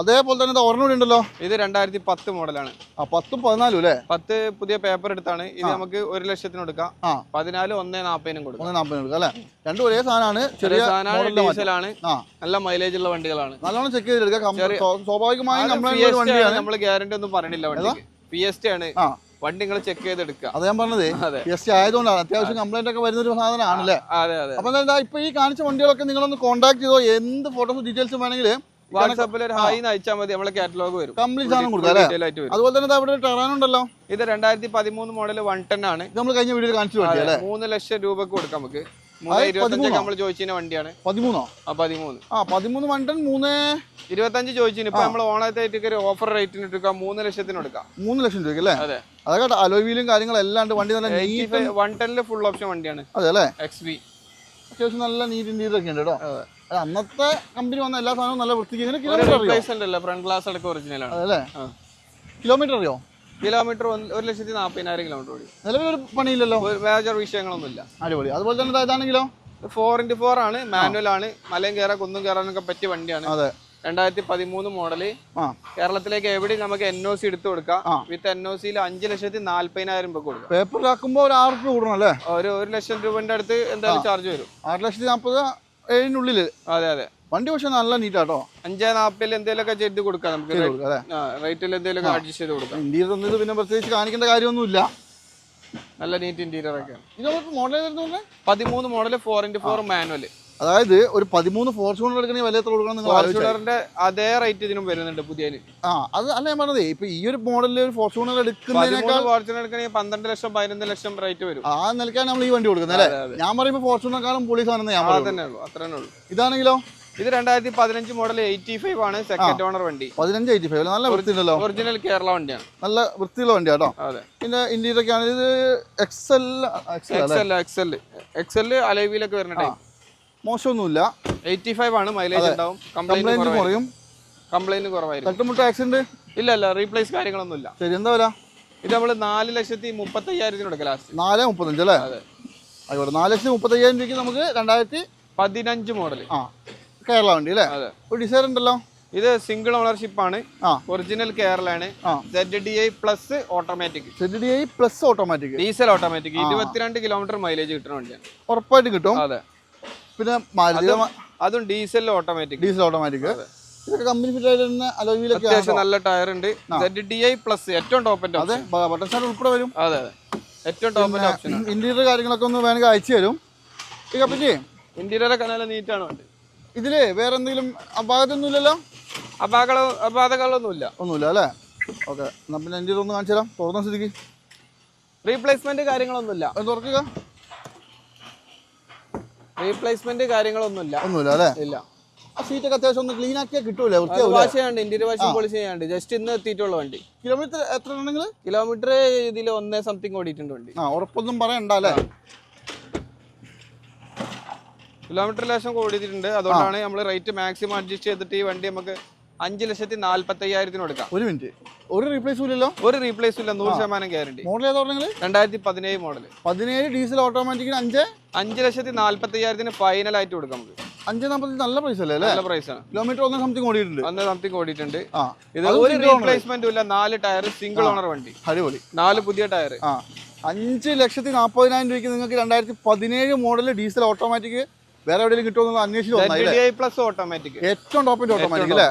അതേപോലെ തന്നെ എന്താ ഒരെണ്ണം കൂടി ഉണ്ടല്ലോ. ഇത് രണ്ടായിരത്തി പത്ത് മോഡലാണ്. ആ പത്തും പതിനാലും അല്ലേ? പത്ത് പുതിയ പേപ്പർ എടുത്താണ്. ഇത് നമുക്ക് ഒരു ലക്ഷത്തിന് എടുക്കാം ആ. പതിനാല് ഒന്നേ നാപ്പതിനും കൊടുക്കാം. ഒന്ന് നാപ്പതിനും കൊടുക്കാം അല്ലേ? രണ്ടും ഒരേ സാധനമാണ്. ചെറിയ സാധനമാണ്. ഡീസലാണ്. നല്ല മൈലേജ് ഉള്ള വണ്ടികളാണ്. നല്ലോണം ചെക്ക് ചെയ്തെടുക്കാം. സ്വാഭാവികമായും നമ്മൾ ഗ്യാരണ്ടി ഒന്നും പറയണില്ല എസ് ടി ആണ്. വണ്ടി നിങ്ങൾ ചെക്ക് ചെയ്തെടുക്കുക. അത് ഞാൻ പറഞ്ഞത്. എസ് ടി ആയതുകൊണ്ടാണ്. അത്യാവശ്യം കംപ്ലൈന്റ് ഒക്കെ വരുന്ന ഒരു സാധനമാണല്ലേ അതെ അതെ. അപ്പൊ എന്താ ഇപ്പൊ ഈ കാണിച്ച വണ്ടികളൊക്കെ നിങ്ങളൊന്ന് കോൺടാക്ട് ചെയ്തോ? എന്ത് ഫോട്ടോസ് ഡീറ്റെയിൽസ് വേണമെങ്കിൽ വാട്സാപ്പിൽ ഒരു ഹായ് അയച്ചാൽ മതി. നമ്മളെ കാറ്റലോഗ് വരും. കംപ്ലീറ്റ് സാധനം കൊടുക്കാം അതുപോലെ തന്നെ അവിടെ ഇവിടെ ടെറാൻ ഉണ്ടല്ലോ. ഇത് രണ്ടായിരത്തി പതിമൂന്ന് മോഡൽ വൺ ടെൻ ആണ്. നമ്മൾ കഴിഞ്ഞ വീഡിയോയിൽ കാണിച്ചു മൂന്ന് ലക്ഷം രൂപക്ക് കൊടുക്കാം നമുക്ക്. നമ്മൾ ചോദിച്ചതിന് വണ്ടിയാണ്. പതിമൂന്നോ? ആ പതിമൂന്ന്. ആ പതിമൂന്ന് വണ്ടൻ മൂന്ന് ഇരുപത്തഞ്ച് ചോദിച്ചിന്. ഇപ്പൊ നമ്മൾ ഓണത്തായിട്ട് ഒരു ഓഫർ റേറ്റിന് എടുക്കാം. മൂന്ന് ലക്ഷത്തിന് എടുക്കാം. മൂന്ന് ലക്ഷം രൂപ അല്ലേ? അതെ. അതൊക്കെ അലോവീലും കാര്യങ്ങളും എല്ലാം വണ്ടി നല്ല വൺ ടെനിൽ ഫുൾ ഓപ്ഷൻ വണ്ടിയാണ്. അതെ അല്ലേ? എക്സ് വി അത്യാവശ്യം നല്ല നീറ്റ് ഇന്റീരിയർ ഒക്കെ ഉണ്ട് കേട്ടോ. അന്നത്തെ കമ്പനി വന്ന എല്ലാ സാധനവും നല്ല വൃത്തിക്ക്. കിലോമീറ്റർ ഫ്രണ്ട് ഗ്ലാസ് അടക്കം ഒറിജിനൽ ആണ്. അതെ. കിലോമീറ്റർ അറിയോ? കിലോമീറ്റർ ഒരു ലക്ഷത്തി നാൽപ്പതിനായിരം കിലോമീറ്റർ ഓടി. നിലവിൽ ഒരു പണിയില്ലല്ലോ മേജർ വിഷയങ്ങളൊന്നുമില്ല. അടിപൊളി. അതുപോലെ തന്നെ ഇതാണെങ്കിലോ ഫോർ ഇന്റു ഫോർ ആണ് മാനുവൽ ആണ് മലയും കയറാൻ കുന്നും കയറാനൊക്കെ പറ്റിയ വണ്ടിയാണ്. അതെ. രണ്ടായിരത്തി പതിമൂന്ന് മോഡൽ കേരളത്തിലേക്ക് എവിടെ നമുക്ക് എൻ ഒ സി എടുത്തു കൊടുക്കാം. വിത്ത് എൻ ഒ സിയിൽ അഞ്ച് ലക്ഷത്തി നാല്പതിനായിരം രൂപ കൊടുക്കാം. പേപ്പറിലാക്കുമ്പോൾ ഒരു ആറ് രൂപ അല്ലേ? ഒരു ഒരു ലക്ഷം രൂപന്റെ അടുത്ത് എന്തായാലും ചാർജ് വരും. ആറ് ലക്ഷത്തി നാൽപ്പത് ഏഴിനുള്ളിൽ അതെ അതെ. വണ്ടി പക്ഷെ നല്ല നീറ്റാട്ടോ. അഞ്ചേ നാപ്പിൽ എന്തെങ്കിലുമൊക്കെ ചെയ്ത് കൊടുക്കാം നമുക്ക്. റേറ്റിൽ എന്തെങ്കിലുമൊക്കെ അഡ്ജസ്റ്റ് ചെയ്ത് കൊടുക്കാം. ഇന്ത്യയിൽ തന്നത് പിന്നെ പ്രത്യേകിച്ച് കാണിക്കേണ്ട കാര്യമൊന്നുമില്ല. നല്ല നീറ്റ് ഇന്റീരിയർ ഒക്കെ. ഇത് മോഡൽ പതിമൂന്ന് model four into four manual അതായത് ഒരു പതിമൂന്ന് ഫോർച്യൂണർ എടുക്കണമെങ്കിൽ വില എത്ര കൊടുക്കണം നിങ്ങൾ ഫോർച്യൂണറിന്റെ അതേ റേറ്റ് ഇതിനും വരുന്നുണ്ട് പുതിയ ആ അത് അല്ല ഞാൻ പറഞ്ഞത് ഇപ്പൊ ഈ ഒരു മോഡലിൽ ഒരു ഫോർച്യൂണർ എടുക്കുന്നതിനേക്കാൾ ഫോർച്യൂണർ എടുക്കണമെങ്കിൽ പന്ത്രണ്ട് ലക്ഷം പതിനൊന്ന് ലക്ഷം റേറ്റ് വരും. ആ നിലക്കാണ് നമ്മൾ ഈ വണ്ടി കൊടുക്കുന്നത് അല്ലേ. ഞാൻ പറയുമ്പോൾ ഫോർച്യൂണർക്കാളും പോളീസ് ആണെന്ന് ഞാൻ ഉള്ളൂ. അത്രേ ഉള്ളൂ. ഇതാണെങ്കിലോ? ഇത് രണ്ടായിരത്തി പതിനഞ്ച് മോഡൽ എയ്റ്റി ഫൈവ് ആണ് സെക്കൻഡ് ഓണർ വണ്ടി. പതിനഞ്ച് എയ്റ്റി ഫൈവ് നല്ല വൃത്തിയുണ്ടല്ലോ ഒറിജിനൽ കേരള വണ്ടിയാണ്. നല്ല വൃത്തിയുള്ള വണ്ടിയാണ് കേട്ടോ അതെ. പിന്നെ ഇന്ത്യയിലൊക്കെ ഒക്കെ ആണെങ്കിൽ ഇത് എക്സൽ എക്സൽ എക്സൽ എക്സൽ അലവിലൊക്കെ വരുന്ന ടൈം മോശമൊന്നുമില്ല. എയ്റ്റി ഫൈവ് ആണ് മൈലേജ് ഉണ്ടാവും. കംപ്ലൈന്റ് കുറയും. കംപ്ലൈന്റ് കുറവായിരിക്കും. തട്ടുമുട്ട ആക്സിഡന്റ് ഇല്ല ഇല്ല. റീപ്ലേസ് കാര്യങ്ങളൊന്നും ഇല്ല ശരി എന്താ വില? ഇത് നമ്മൾ നാല് ലക്ഷത്തി മുപ്പത്തി അയ്യായിരത്തിന് കൊടുക്കുക ലാസ്റ്റ് നാല് മുപ്പത്തഞ്ച് അല്ലേ? അതെ. ആയിക്കോട്ടെ. നാല് ലക്ഷത്തി മുപ്പത്തയ്യായിരം രൂപയ്ക്ക് നമുക്ക് രണ്ടായിരത്തി പതിനഞ്ച് മോഡൽ ആ. കേരള വണ്ടി അല്ലേ ഒരു ഡിസൈർ ഉണ്ടല്ലോ? ഇത് സിംഗിൾ ഓണർഷിപ്പ് ആണ്. Original കേരളയാണ് Z D I plus automatic Z D I plus automatic diesel automatic ഇരുപത്തിരണ്ട് കിലോമീറ്റർ മൈലേജ് കിട്ടുന്ന വണ്ടിയാണ് ഉറപ്പായിട്ട് കിട്ടും. അതെ. പിന്നെ അതും ഡീസൽ ഓട്ടോമാറ്റിക് ഡീസൽ ഓട്ടോമാറ്റിക് ഇതൊക്കെ കമ്പനി ഫിറ്റ് ആയിട്ട് തന്നെ അലോയിലൊക്കെ അത്യാവശ്യം നല്ല ടയർ ഉണ്ട്. സെഡ് ഡി ഐ പ്ലസ് ഏറ്റവും ടോപ്പിന്റെ അതെ. ബട്ടൺ സ്റ്റാൻഡ് ഉൾപ്പെടെ വരും. അതെ അതെ. ഏറ്റവും ടോപ്പിന്റെ ഓപ്ഷൻ ഇന്റീരിയർ കാര്യങ്ങളൊക്കെ ഒന്ന് വേണമെങ്കിൽ അയച്ചു തരും. ഈ ഇന്റീരിയർ ഒക്കെ നല്ല നീറ്റാണ് വണ്ടി. ഇതിൽ വേറെ എന്തെങ്കിലും അപാകതൊന്നുമില്ലല്ലോ ഇല്ലല്ലോ അപാകതകളൊന്നുമില്ല. ഒന്നുമില്ല അല്ലേ? ഓക്കെ എന്നാ പിന്നെ ഇന്റീരിയർ ഇതൊന്ന് കാണിച്ചു തരാം. തുറന്ന സ്ഥിതിക്ക്? റീപ്ലേസ്മെന്റ് കാര്യങ്ങളൊന്നുമില്ല. തുറക്കുക? റീപ്ലേസ്മെന്റ് കാര്യങ്ങളൊന്നുമില്ല. ഒന്നുമില്ല അല്ലേ? ഇല്ല. ആ സീറ്റൊക്കെ അത്യാവശ്യം ഒന്ന് ക്ലീൻ ആക്കിയാൽ കിട്ടൂലേ വാഷ് ചെയ്യാണ്ട് ഇന്റീരിയർ വാഷ് പോളിഷ് ചെയ്യാണ്ട് ജസ്റ്റ് ഇന്ന് എത്തിയിട്ടുള്ള വണ്ടി. കിലോമീറ്റർ എത്ര ഉണ്ടെങ്കിൽ കിലോമീറ്റർ ഇതിൽ ഒന്നേ സംതിങ് ഓടിയിട്ടുണ്ട് വണ്ടി. ആ ഉറപ്പൊന്നും പറയണ്ട അല്ലേ? കിലോമീറ്റർ ലേശം കൂടിയിട്ടുണ്ട്. അതുകൊണ്ടാണ് നമ്മൾ റേറ്റ് മാക്സിമം അഡ്ജസ്റ്റ് ചെയ്തിട്ട് ഈ വണ്ടി നമുക്ക് അഞ്ച് ലക്ഷത്തി നാല്പത്തി അയ്യായിരത്തിന് കൊടുക്കാം. ഒരു മിനിറ്റ്. ഒരു റീപ്ലേസ് ഇല്ലല്ലോ? ഒരു റീപ്ലേസ് ഇല്ല നൂറ് ശതമാനം ഗ്യാരണ്ടി മോഡൽ ഏതാ പറഞ്ഞത്? രണ്ടായിരത്തി പതിനേഴ് മോഡൽ പതിനേഴ് ഡീസൽ ഓട്ടോമാറ്റിക്കിന് അഞ്ച്? അഞ്ച് ലക്ഷത്തി നാല്പത്തി അയ്യായിരത്തിന് ഫൈനൽ ആയിട്ട് കൊടുക്കാം നമുക്ക്. അഞ്ച് നാൽപ്പത്തി നല്ല പ്രൈസ് അല്ലേ നല്ല പ്രൈസ് ആണ്. കിലോമീറ്റർ ഒന്ന് സംതിങ് ഓടിയിട്ടുണ്ട്. അന്ന് സംതിങ് ഓടിയിട്ടുണ്ട്. ആ. ഇത് ഒരു റീപ്ലേസ്മെന്റ് ഇല്ല നാല് ടയർ സിംഗിൾ ഓണർ വണ്ടി. അടിപൊളി. നാല് പുതിയ ടയർ ആ. അഞ്ച് ലക്ഷത്തി നാൽപ്പതിനായിരം രൂപയ്ക്ക് നിങ്ങൾക്ക് രണ്ടായിരത്തി പതിനേഴ് മോഡൽ ഡീസൽ ഓട്ടോമാറ്റിക് വേറെ എവിടെയെങ്കിലും കിട്ടുമെന്ന് അന്വേഷിച്ച് പ്ലസ് ഓട്ടോമാറ്റിക് ഏറ്റവും ടോപ്പിന്റെ ഓട്ടോമാറ്റിക് അല്ലേ?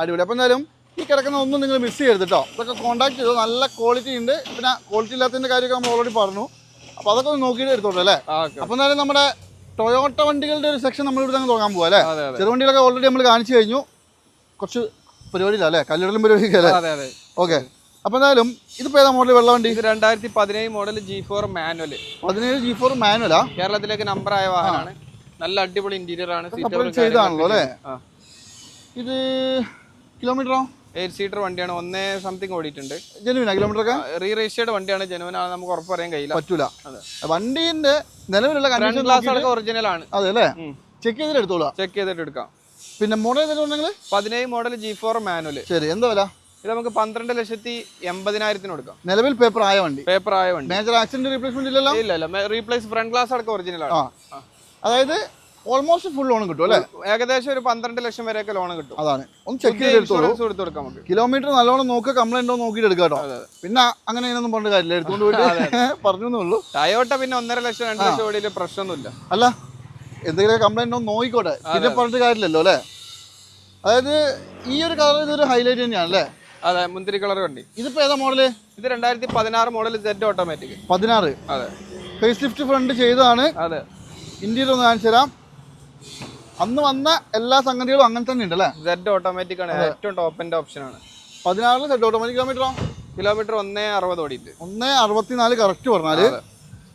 അടിപൊളി. അപ്പം എന്തായാലും ഈ കിടക്കുന്ന ഒന്നും നിങ്ങൾ മിസ് ചെയ്യരുത് കേട്ടോ ഇതൊക്കെ കോൺടാക്ട് ചെയ്തു? നല്ല ക്വാളിറ്റി ഉണ്ട്. പിന്നെ ക്വാളിറ്റി ഇല്ലാത്തതിന്റെ കാര്യമൊക്കെ നമ്മൾ ഓൾറെഡി പറഞ്ഞു. അപ്പോൾ അതൊക്കെ ഒന്ന് നോക്കിയിട്ട് എടുത്തോട്ടെ അല്ലേ? അപ്പൊ എന്തായാലും നമ്മുടെ ടൊയോട്ട വണ്ടികളുടെ ഒരു സെക്ഷൻ നമ്മൾ ഇവിടെ തുടങ്ങാൻ പോകാം അല്ലേ? ചെറുവണ്ടികളൊക്കെ ഓൾറെഡി നമ്മൾ കാണിച്ചു കഴിഞ്ഞു. കുറച്ച് പരിപാടിയില്ല അല്ലേ? കല്ലിടലും പരിപാടിയൊക്കെ ഓക്കെ. അപ്പൊ എന്തായാലും ഇതിപ്പോ ഏതാ മോഡൽ വെള്ള വണ്ടി? രണ്ടായിരത്തി പതിനേഴ് മോഡൽ ജി ഫോർ മാനുവൽ പതിനേഴ് ജി ഫോർ മാനുവലാ കേരളത്തിലേക്ക് നമ്പർ ആയ വാഹനമാണ്. നല്ല അടിപൊളി ഇന്റീരിയർ ആണ്. ചെയ്താണല്ലോ അല്ലേ? ഇത് കിലോമീറ്ററോ എയ്റ്റ് സീറ്റർ വണ്ടിയാണ്. ഒന്നേ സംതിങ് ഓടിയിട്ടുണ്ട്. ജെനുവിനാ കിലോമീറ്റർ ഒക്കെ? റീ രജിസ്റ്റേർഡ് വണ്ടിയാണ്. ജനുവിനാണ് നമുക്ക് ഉറപ്പ് പറയാൻ കഴിയില്ല. പറ്റൂല. വണ്ടിന്റെ നിലവിലുള്ള കണ്ടീഷൻ ഗ്ലാസ് അടക്കം ഒറിജിനൽ ആണ്. അതെ അല്ലേ? ചെക്ക് ചെയ്തിട്ട് എടുത്തോളാം. ചെക്ക് ചെയ്തിട്ട് എടുക്കാം. പിന്നെ മോഡൽ ഏതെങ്കിലും പതിനേഴ് മോഡൽ ജി ഫോർ മാനുവൽ ശരി. എന്താ വില? ഇത് നമുക്ക് പന്ത്രണ്ട് ലക്ഷത്തി എൺപതിനായിരത്തിന് കൊടുക്കാം. നിലവിൽ പേപ്പർ ആയ വണ്ടി. പേപ്പർ ആയ വണ്ടി. മേജർ ആക്സിഡന്റ് റീപ്ലേസ്മെന്റ് ഇല്ലല്ലോ? ഇല്ല റീപ്ലേസ് ഫ്രണ്ട് ഗ്ലാസ് അടക്കം ഒറിജിനൽ ആ. ആണ് അതായത് ഓൾമോസ്റ്റ് ഫുൾ ലോൺ കിട്ടും അല്ലേ? ഏകദേശം ഒരു പന്ത്രണ്ട് ലക്ഷം വരെയൊക്കെ ലോൺ കിട്ടും. അതാണ്. ഒന്ന് ചെക്ക് ചെയ്തെടുത്തോളൂ കിലോമീറ്റർ നല്ലോണം നോക്കുക കംപ്ലൈന്റ് ഉണ്ടോ നോക്കിയിട്ട് എടുക്കാം കേട്ടോ. പിന്നെ അങ്ങനെ ഒന്നും പറഞ്ഞ കാര്യമില്ല. എടുത്തുകൊണ്ട് പോയിട്ട് പറഞ്ഞു ടയോട്ട പിന്നെ ഒന്നര ലക്ഷം രണ്ട് ലക്ഷം ഓടിയിൽ പ്രശ്നമൊന്നുമില്ല. അല്ല എന്തെങ്കിലും കംപ്ലൈന്റ് ഉണ്ടോ നോക്കിക്കോട്ടെ. പിന്നെ പറഞ്ഞിട്ട് കാര്യമില്ലല്ലോ അല്ലേ? അതായത് ഈ ഒരു കളർ ഇതൊരു ഹൈലൈറ്റ് തന്നെയാണ് അല്ലേ? അതെ മുന്തിരി കളർ വണ്ടി. ഇതിപ്പോ ഏതാ മോഡൽ? ഇത് രണ്ടായിരത്തി പതിനാറ് മോഡൽ സെറ്റ് ഓട്ടോമാറ്റിക് പതിനാറ്. അതെ. ഫേസ് ലിഫ്റ്റ് ഫ്രണ്ട് ചെയ്തതാണ്. അതെ. ഇന്ത്യയിൽ ഒന്ന് കാണിച്ചു തരാം. അന്ന് വന്ന എല്ലാ സംഗതികളും അങ്ങനെ തന്നെ ഉണ്ട് അല്ലേ? സെഡ് ഓട്ടോമാറ്റിക് ആണ്. ഏറ്റവും ടോപ്പിന്റെ ഓപ്ഷൻ ആണ്. പതിനാറിൽ സെഡ് ഓട്ടോമാറ്റിക് കിലോമീറ്ററോ കിലോമീറ്റർ ഒന്നേ അറുപത് ഓടിയിട്ട്. ഒന്നേ അറുപത്തിനാല് കറക്റ്റ് പറഞ്ഞാൽ.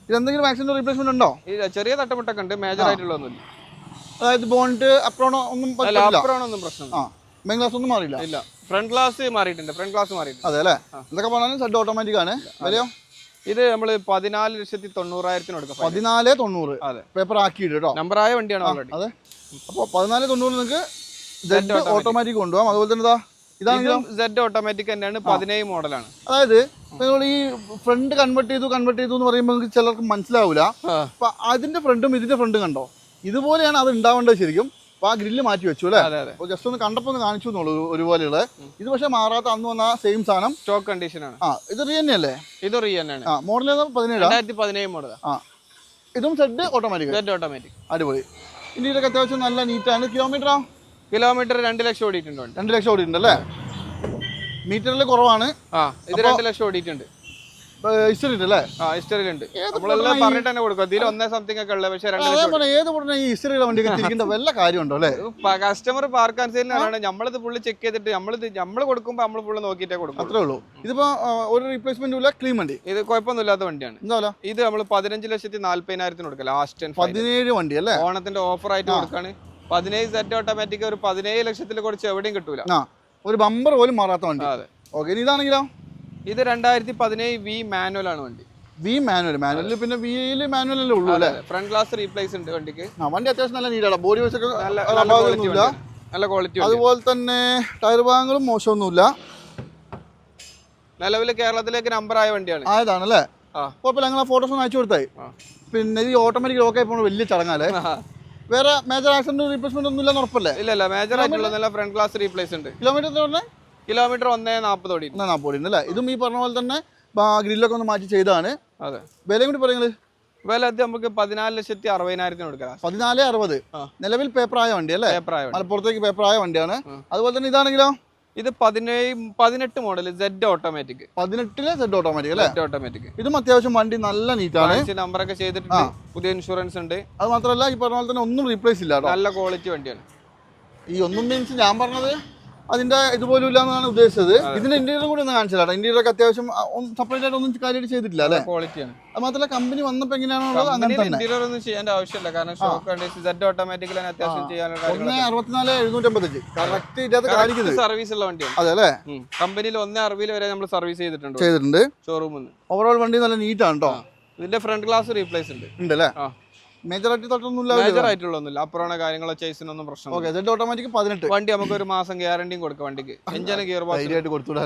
ഇതെന്തെങ്കിലും മാക്സിമം റീപ്ലേസ്മെന്റ് ഉണ്ടോ? ചെറിയ തട്ടമുട്ടൊക്കെ ഉണ്ട്. മേജർ ആയിട്ടുള്ളതൊന്നുമില്ല അതായത് ബോണ്ട് അപ്രോണോ ഒന്നും അപ്രോണോ ഒന്നും പ്രശ്നം ആ. മെയിൻ ഗ്ലാസ് ഒന്നും മാറിയില്ല? ഇല്ല. ഫ്രണ്ട് ഗ്ലാസ് മാറിയിട്ടുണ്ട്. ഫ്രണ്ട് ഗ്ലാസ് മാറിയിട്ടുണ്ട്. അതെ അല്ലേ? എന്തൊക്കെ പറഞ്ഞാലും സെഡ് ഓട്ടോമാറ്റിക് ആണ്. വിലയോ ഇത് നമ്മൾ പതിനാല് ലക്ഷത്തി തൊണ്ണൂറായിരത്തിന് കൊടുക്കാം പതിനാല് തൊണ്ണൂറ്. അതെ. പേപ്പർ ആക്കി കേട്ടോ. നമ്പർ ആയ വണ്ടിയാണ് ഓൾറെഡി അതെ. അപ്പോൾ പതിനാല് തൊണ്ണൂറ് നിങ്ങൾക്ക് ഓട്ടോമാറ്റിക് കൊണ്ടുപോകാം അതുപോലെ തന്നെ ഇതാണ് ഓട്ടോമാറ്റിക് തന്നെയാണ്. പതിനേഴ് മോഡലാണ്. അതായത് നിങ്ങൾ ഈ ഫ്രണ്ട് കൺവെർട്ട് ചെയ്തു കൺവെർട്ട് ചെയ്തു എന്ന് പറയുമ്പോൾ നിങ്ങൾക്ക് ചിലർക്ക് മനസ്സിലാവില്ല അപ്പൊ അതിന്റെ ഫ്രണ്ടും ഇതിന്റെ ഫ്രണ്ടും കണ്ടോ? ഇതുപോലെയാണ് അത് ഉണ്ടാവേണ്ടത് ശരിക്കും. അപ്പൊ ആ ഗ്രില്ല് മാറ്റി വെച്ചു അല്ലേ? അപ്പോൾ ജസ്റ്റ് ഒന്ന് കണ്ടപ്പോൾ ഒന്ന് കാണിച്ചു എന്നുള്ളൂ ഒരു- ഒരുപോലെയുള്ള ഇത് പക്ഷേ മാറാത്ത അന്ന് വന്ന സെയിം സാധനം. സ്റ്റോക്ക് കണ്ടീഷൻ ആണ്. ആ ഇത് റീ അല്ലേ? ഇത് റീ തന്നെയാണ് ആ മോഡൽ പതിനേഴാ? രണ്ടായിരത്തി പതിനേഴ് മോഡൽ ആ. ഇതും സെഡ് ഓട്ടോമാറ്റിക് സെഡ് ഓട്ടോമാറ്റിക് അടിപൊളി. ഇന്ത്യയിലൊക്കെ അത്യാവശ്യം നല്ല നീറ്റാണ് കിലോമീറ്ററോ കിലോമീറ്റർ രണ്ട് ലക്ഷം ഓടിയിട്ടുണ്ട്. രണ്ട് ലക്ഷം ഓടിയിട്ടുണ്ട് അല്ലേ? മീറ്ററിൽ കുറവാണ്. ആ ഇത് രണ്ട് ലക്ഷം ഓടിയിട്ടുണ്ട്. ആ ഹിസ്റ്ററിയിലുണ്ട് നമ്മളെല്ലാം പറഞ്ഞിട്ട് തന്നെ കൊടുക്കും. ഇതിൽ ഒന്നേ സംതിങ് ഒക്കെ ഉള്ളത് പക്ഷേ രണ്ട് ഏത് ഉടനെ ഈ ഹിസ്റ്ററിയുടെ വണ്ടിയൊക്കെ തിരിക്കേണ്ട വല്ല കാര്യമുണ്ടോ അല്ലേ? കസ്റ്റമർ പാർക്ക് അനുസരിച്ച് നമ്മളിത് ഫുള്ള് ചെക്ക് ചെയ്തിട്ട് നമ്മളിത് നമ്മൾ കൊടുക്കുമ്പോൾ നമ്മൾ ഫുള്ള് നോക്കിയിട്ടേ കൊടുക്കും അത്രേ ഉള്ളൂ. ഇതിപ്പോ ഒരു റീപ്ലേസ്മെന്റും ഇല്ല ക്ലീൻ വണ്ടി. ഇത് കുഴപ്പമൊന്നുമില്ലാത്ത വണ്ടിയാണ്. എന്താ ഇത് നമ്മൾ പതിനഞ്ച് ലക്ഷത്തി നാല്പതിനായിരത്തിന് കൊടുക്കാം. ലാസ്റ്റ് പതിനേഴ് വണ്ടി അല്ലേ? ഓണത്തിന്റെ ഓഫർ ആയിട്ട് കൊടുക്കാണ്. പതിനേഴ് സെറ്റ് ഓട്ടോമാറ്റിക് ഒരു പതിനേഴ് ലക്ഷത്തിൽ കുറച്ച് എവിടെയും കിട്ടൂല. ഒരു ബമ്പർ പോലും മാറാത്ത വണ്ടി. ഓക്കെ ഇതാണെങ്കിലോ? ഇത് രണ്ടായിരത്തി പതിനേഴ് വി മാനുവൽ ആണ് വണ്ടി. വി മാനുവൽ മാനുവലിൽ പിന്നെ വിയിൽ മാനുവൽ അല്ലേ ഉള്ളൂ അല്ലേ? ഫ്രണ്ട് ഗ്ലാസ് റീപ്ലേസ് ഉണ്ട് വണ്ടിക്ക്. ആ വണ്ടി അത്യാവശ്യം നല്ല നീറ്റാണ് ബോഡി വെച്ചൊക്കെ നല്ല നല്ല ക്വാളിറ്റി അതുപോലെ തന്നെ ടയർ ഭാഗങ്ങളും മോശമൊന്നുമില്ല. നിലവിൽ കേരളത്തിലേക്ക് നമ്പർ ആയ വണ്ടിയാണ്. ആയതാണല്ലേ? ആ. കുഴപ്പമില്ല ഞങ്ങൾ ആ ഫോട്ടോസ് ഒന്ന് അയച്ചു കൊടുത്തായി പിന്നെ ഈ ഓട്ടോമാറ്റിക് ലോക്കായി പോകുന്ന വലിയ ചടങ്ങാലേ വേറെ മേജർ ആക്സിഡന്റ് റീപ്ലേസ്മെന്റ് ഒന്നും ഇല്ലെന്ന് ഉറപ്പല്ലേ ഇല്ല ഇല്ല മേജർ ആയിട്ടുള്ള നല്ല ഫ്രണ്ട് ഗ്ലാസ് റീപ്ലേസ് ഉണ്ട് കിലോമീറ്റർ കിലോമീറ്റർ ഒന്നേ നാൽപ്പത് ഓടി ഒന്നേ നാൽപ്പത് ഓടി അല്ലേ? ഇതും ഈ പറഞ്ഞ പോലെ തന്നെ ഗ്രില്ലൊക്കെ ഒന്ന് മാറ്റി ചെയ്താണ് അതെ. വിലയും കൂടി പറയുന്നത്? വില അത് നമുക്ക് പതിനാല് ലക്ഷത്തി അറുപതിനായിരത്തിന് കൊടുക്കാം. പതിനാല് അറുപത്. നിലവിൽ പേപ്പറായ വണ്ടി അല്ലേ? മലപ്പുറത്തേക്ക് പേപ്പറായ വണ്ടിയാണ്. അതുപോലെ തന്നെ ഇതാണെങ്കിലോ? ഇത് പതിനേഴ് പതിനെട്ട് മോഡൽ സെഡ് ഓട്ടോമാറ്റിക് പതിനെട്ടിൽ സെഡ് ഓട്ടോമാറ്റിക് അല്ലേ? ഓട്ടോമാറ്റിക് ഇതും അത്യാവശ്യം വണ്ടി നല്ല നീറ്റാണ്. നമ്പർ ഒക്കെ ചെയ്തിട്ടുണ്ട്. പുതിയ ഇൻഷുറൻസ് ഉണ്ട്. അത് മാത്രമല്ല ഈ പറഞ്ഞ പോലെ തന്നെ ഒന്നും റീപ്ലേസ് ഇല്ല നല്ല ക്വാളിറ്റി വണ്ടിയാണ്. ഈ ഒന്നും മീൻസ് ഞാൻ പറഞ്ഞത് അതിന്റെ ഇതുപോലും ഇല്ല എന്നാണ് ഉദ്ദേശിച്ചത് ഇതിന്റെ ഇന്റീരിയർ കൂടി ഒന്ന് കാണിച്ചില്ല ഇന്റീരിയർ ഒക്കെ അത്യാവശ്യം സെപ്പറേറ്റ് ആയിട്ട് ഒന്നും കാര്യമായിട്ട് ചെയ്തിട്ടില്ല അല്ലെ? ക്വാളിറ്റിയാണ് അത് മാത്രമല്ല കമ്പനി വന്നപ്പോ എങ്ങനെയാണുള്ളത്? അങ്ങനെ ഇന്റീരിയർ ഒന്നും ചെയ്യേണ്ട ആവശ്യമില്ല. കാരണം ഷോക്ക് ഓട്ടോമാറ്റിക്കലി അത്യാവശ്യം ചെയ്യാനുള്ള ഒന്ന് അറുപത്തിനാല് എഴുന്നൂറ്റമ്പത്തഞ്ച്. കറക്റ്റ് ഇതിനകത്ത് കാണിക്കുന്നത് സർവീസ് ഉള്ള വണ്ടിയാണ്. അതെ അല്ലേ? കമ്പനിയിൽ ഒന്നേ അറുപതിൽ വരെ നമ്മൾ സർവീസ് ചെയ്തിട്ടുണ്ട്. ചെയ്തിട്ടുണ്ട്. ഷോറൂമിൽ ഓവറോൾ വണ്ടി നല്ല നീറ്റാണ് കേട്ടോ ഇതിന്റെ ഫ്രണ്ട് ഗ്ലാസ് റീപ്ലേസ് ഉണ്ട്. ഉണ്ടല്ലേ? മേജർ ആയിട്ട് തൊട്ടൊന്നും ഇല്ല മേജർ ആയിട്ടുള്ളൊന്നുമില്ല അപ്പുറമാണ് കാര്യങ്ങളോ ചേസിനൊന്നും പ്രശ്നം ഓക്കെ സെറ്റ് ഓട്ടോമാറ്റിക് പതിനെട്ട്. വണ്ടി നമുക്ക് ഒരു മാസം ഗ്യാരണ്ടിയും കൊടുക്കാം വണ്ടിക്ക്. എഞ്ചിന് ഗിയർ ബോക്സ്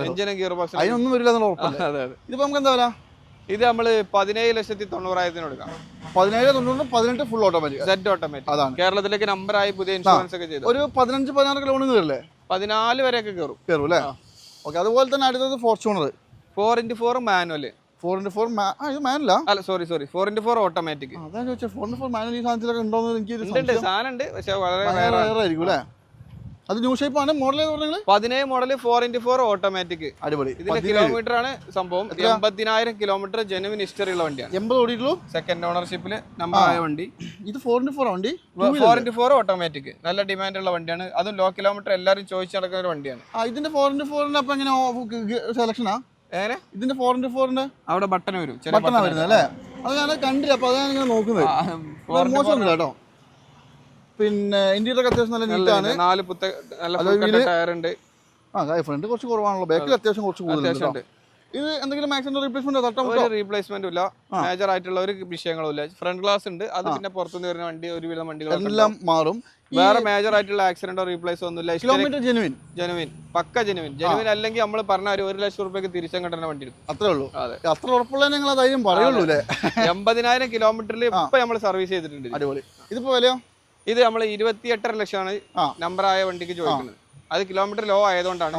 എഞ്ചിന് ഗിയർ ബോക്സ് അതിനൊന്നും വരില്ല അതെ അതെ ഇതിപ്പോ നമുക്ക് എന്താ വില? ഇത് നമ്മൾ പതിനേഴ് ലക്ഷത്തി തൊണ്ണൂറായിരത്തിന് കൊടുക്കാം. പതിനേഴ് തൊണ്ണൂറ് പതിനെട്ട് ഫുൾ ഓട്ടോമാറ്റിക് സെറ്റ് ഓട്ടോമാറ്റിക് അതാണ്. കേരളത്തിലേക്ക് ആയി പുതിയ ഇൻഷുറൻസ് ഒക്കെ ചെയ്തു. ഒരു പതിനഞ്ച് പതിനാറ് കിലോമീറ്റർ കയറില്ലേ? പതിനാല് വരെയൊക്കെ കയറും. കയറും അല്ലേ? ഓക്കെ അതുപോലെ തന്നെ അടുത്തത് Fortuner four into four manual four into four ആ ഇത് മാനല്ല അല്ല sorry sorry four into four automatic അതാ ചോദിച്ചത് ഫോർ ഇന്റു ഫോർ മാനുവൽ ഈ സാധനത്തിലൊക്കെ ഉണ്ടോന്ന് എനിക്ക് ഉണ്ട് സാധനം ഉണ്ട് പക്ഷേ വളരെ ആയിരിക്കും അല്ലേ? അത് ന്യൂ ഷേപ്പ് ആണ്. മോഡൽ പതിനേഴ് model four into four automatic അടിപൊളി. ഇതിന്റെ കിലോമീറ്റർ ആണ് സംഭവം. എൺപതിനായിരം കിലോമീറ്റർ ജെനുവിൻ ഹിസ്റ്ററി ഉള്ള വണ്ടിയാണ്. എൺപത് ഓടിയിട്ടുള്ളൂ? സെക്കൻഡ് ഓണർഷിപ്പിൽ നമ്പർ ആയ വണ്ടി. ഇത് ഫോർ ഇന്റു ഫോർ വണ്ടി? ഫോർ ഇന്റു ഫോർ ഓട്ടോമാറ്റിക് നല്ല ഡിമാൻഡ് ഉള്ള വണ്ടിയാണ്. അതും ലോ കിലോമീറ്റർ എല്ലാരും ചോദിച്ചു നടക്കുന്ന ഒരു വണ്ടിയാണ്. ഇതിന്റെ ഫോർ ഇന്റു ഫോറിന്റെ അപ്പം എങ്ങനെ സെലക്ഷനാ ഇതിന്റെ ഫോർ ഇന്റു ഫോറിന്റെ അവിടെ ബട്ടൺ വരും. ബട്ടൺ ബട്ടണാ വരുന്നത് അല്ലേ? അത് ഞാൻ കണ്ടില്ല അപ്പൊ അതാണ് ഇങ്ങനെ നോക്കുന്നത്. മോശമൊന്നുമില്ല കേട്ടോ. പിന്നെ ഇന്ത്യയുടെ അത്യാവശ്യം നല്ല നീറ്റാണ് നാല് പുത്ത നല്ല ടയർ ഉണ്ട്. ആ ഫ്രണ്ട് കുറച്ച് കുറവാണല്ലോ. ബാക്കിൽ അത്യാവശ്യം കുറച്ച് കൂടുതലുണ്ട്. ഇത് എന്തെങ്കിലും മാക്സിമം റീപ്ലേസ്മെന്റ് റീപ്ലേസ്മെന്റും ഇല്ല. മേജർ ആയിട്ടുള്ള ഒരു വിഷയങ്ങളും ഇല്ല. ഫ്രണ്ട് ഗ്ലാസ് ഉണ്ട്. അത് പിന്നെ പുറത്തുനിന്ന് വരുന്ന വണ്ടി ഒരുവിധം വണ്ടികൾ എല്ലാം മാറും. വേറെ മേജർ ആയിട്ടുള്ള ആക്സിഡന്റോ റീപ്ലേസോ ഒന്നുമില്ല. കിലോമീറ്റർ ജെനുവിൻ ജനുവിൻ പക്ക ജനുവിൻ ജനുവിൻ അല്ലെങ്കിൽ നമ്മൾ പറഞ്ഞ ഒരു ഒരു ലക്ഷം റുപ്യക്ക് തിരിച്ചും കിട്ടുന്ന വണ്ടി എടുക്കും. അത്രേ ഉള്ളൂ. അത്ര ഉറപ്പുള്ള ധൈര്യം പറയുള്ളൂ അല്ലേ? എൺപതിനായിരം കിലോമീറ്ററിൽ ഇപ്പൊ നമ്മൾ സർവീസ് ചെയ്തിട്ടുണ്ട്. അടിപൊളി. ഇതിപ്പോ വിലയോ? ഇത് നമ്മൾ ഇരുപത്തി എട്ടര ലക്ഷമാണ് ആയ വണ്ടിക്ക് ചോദിക്കുന്നത്. അത് കിലോമീറ്റർ ലോ ആയതുകൊണ്ടാണ്.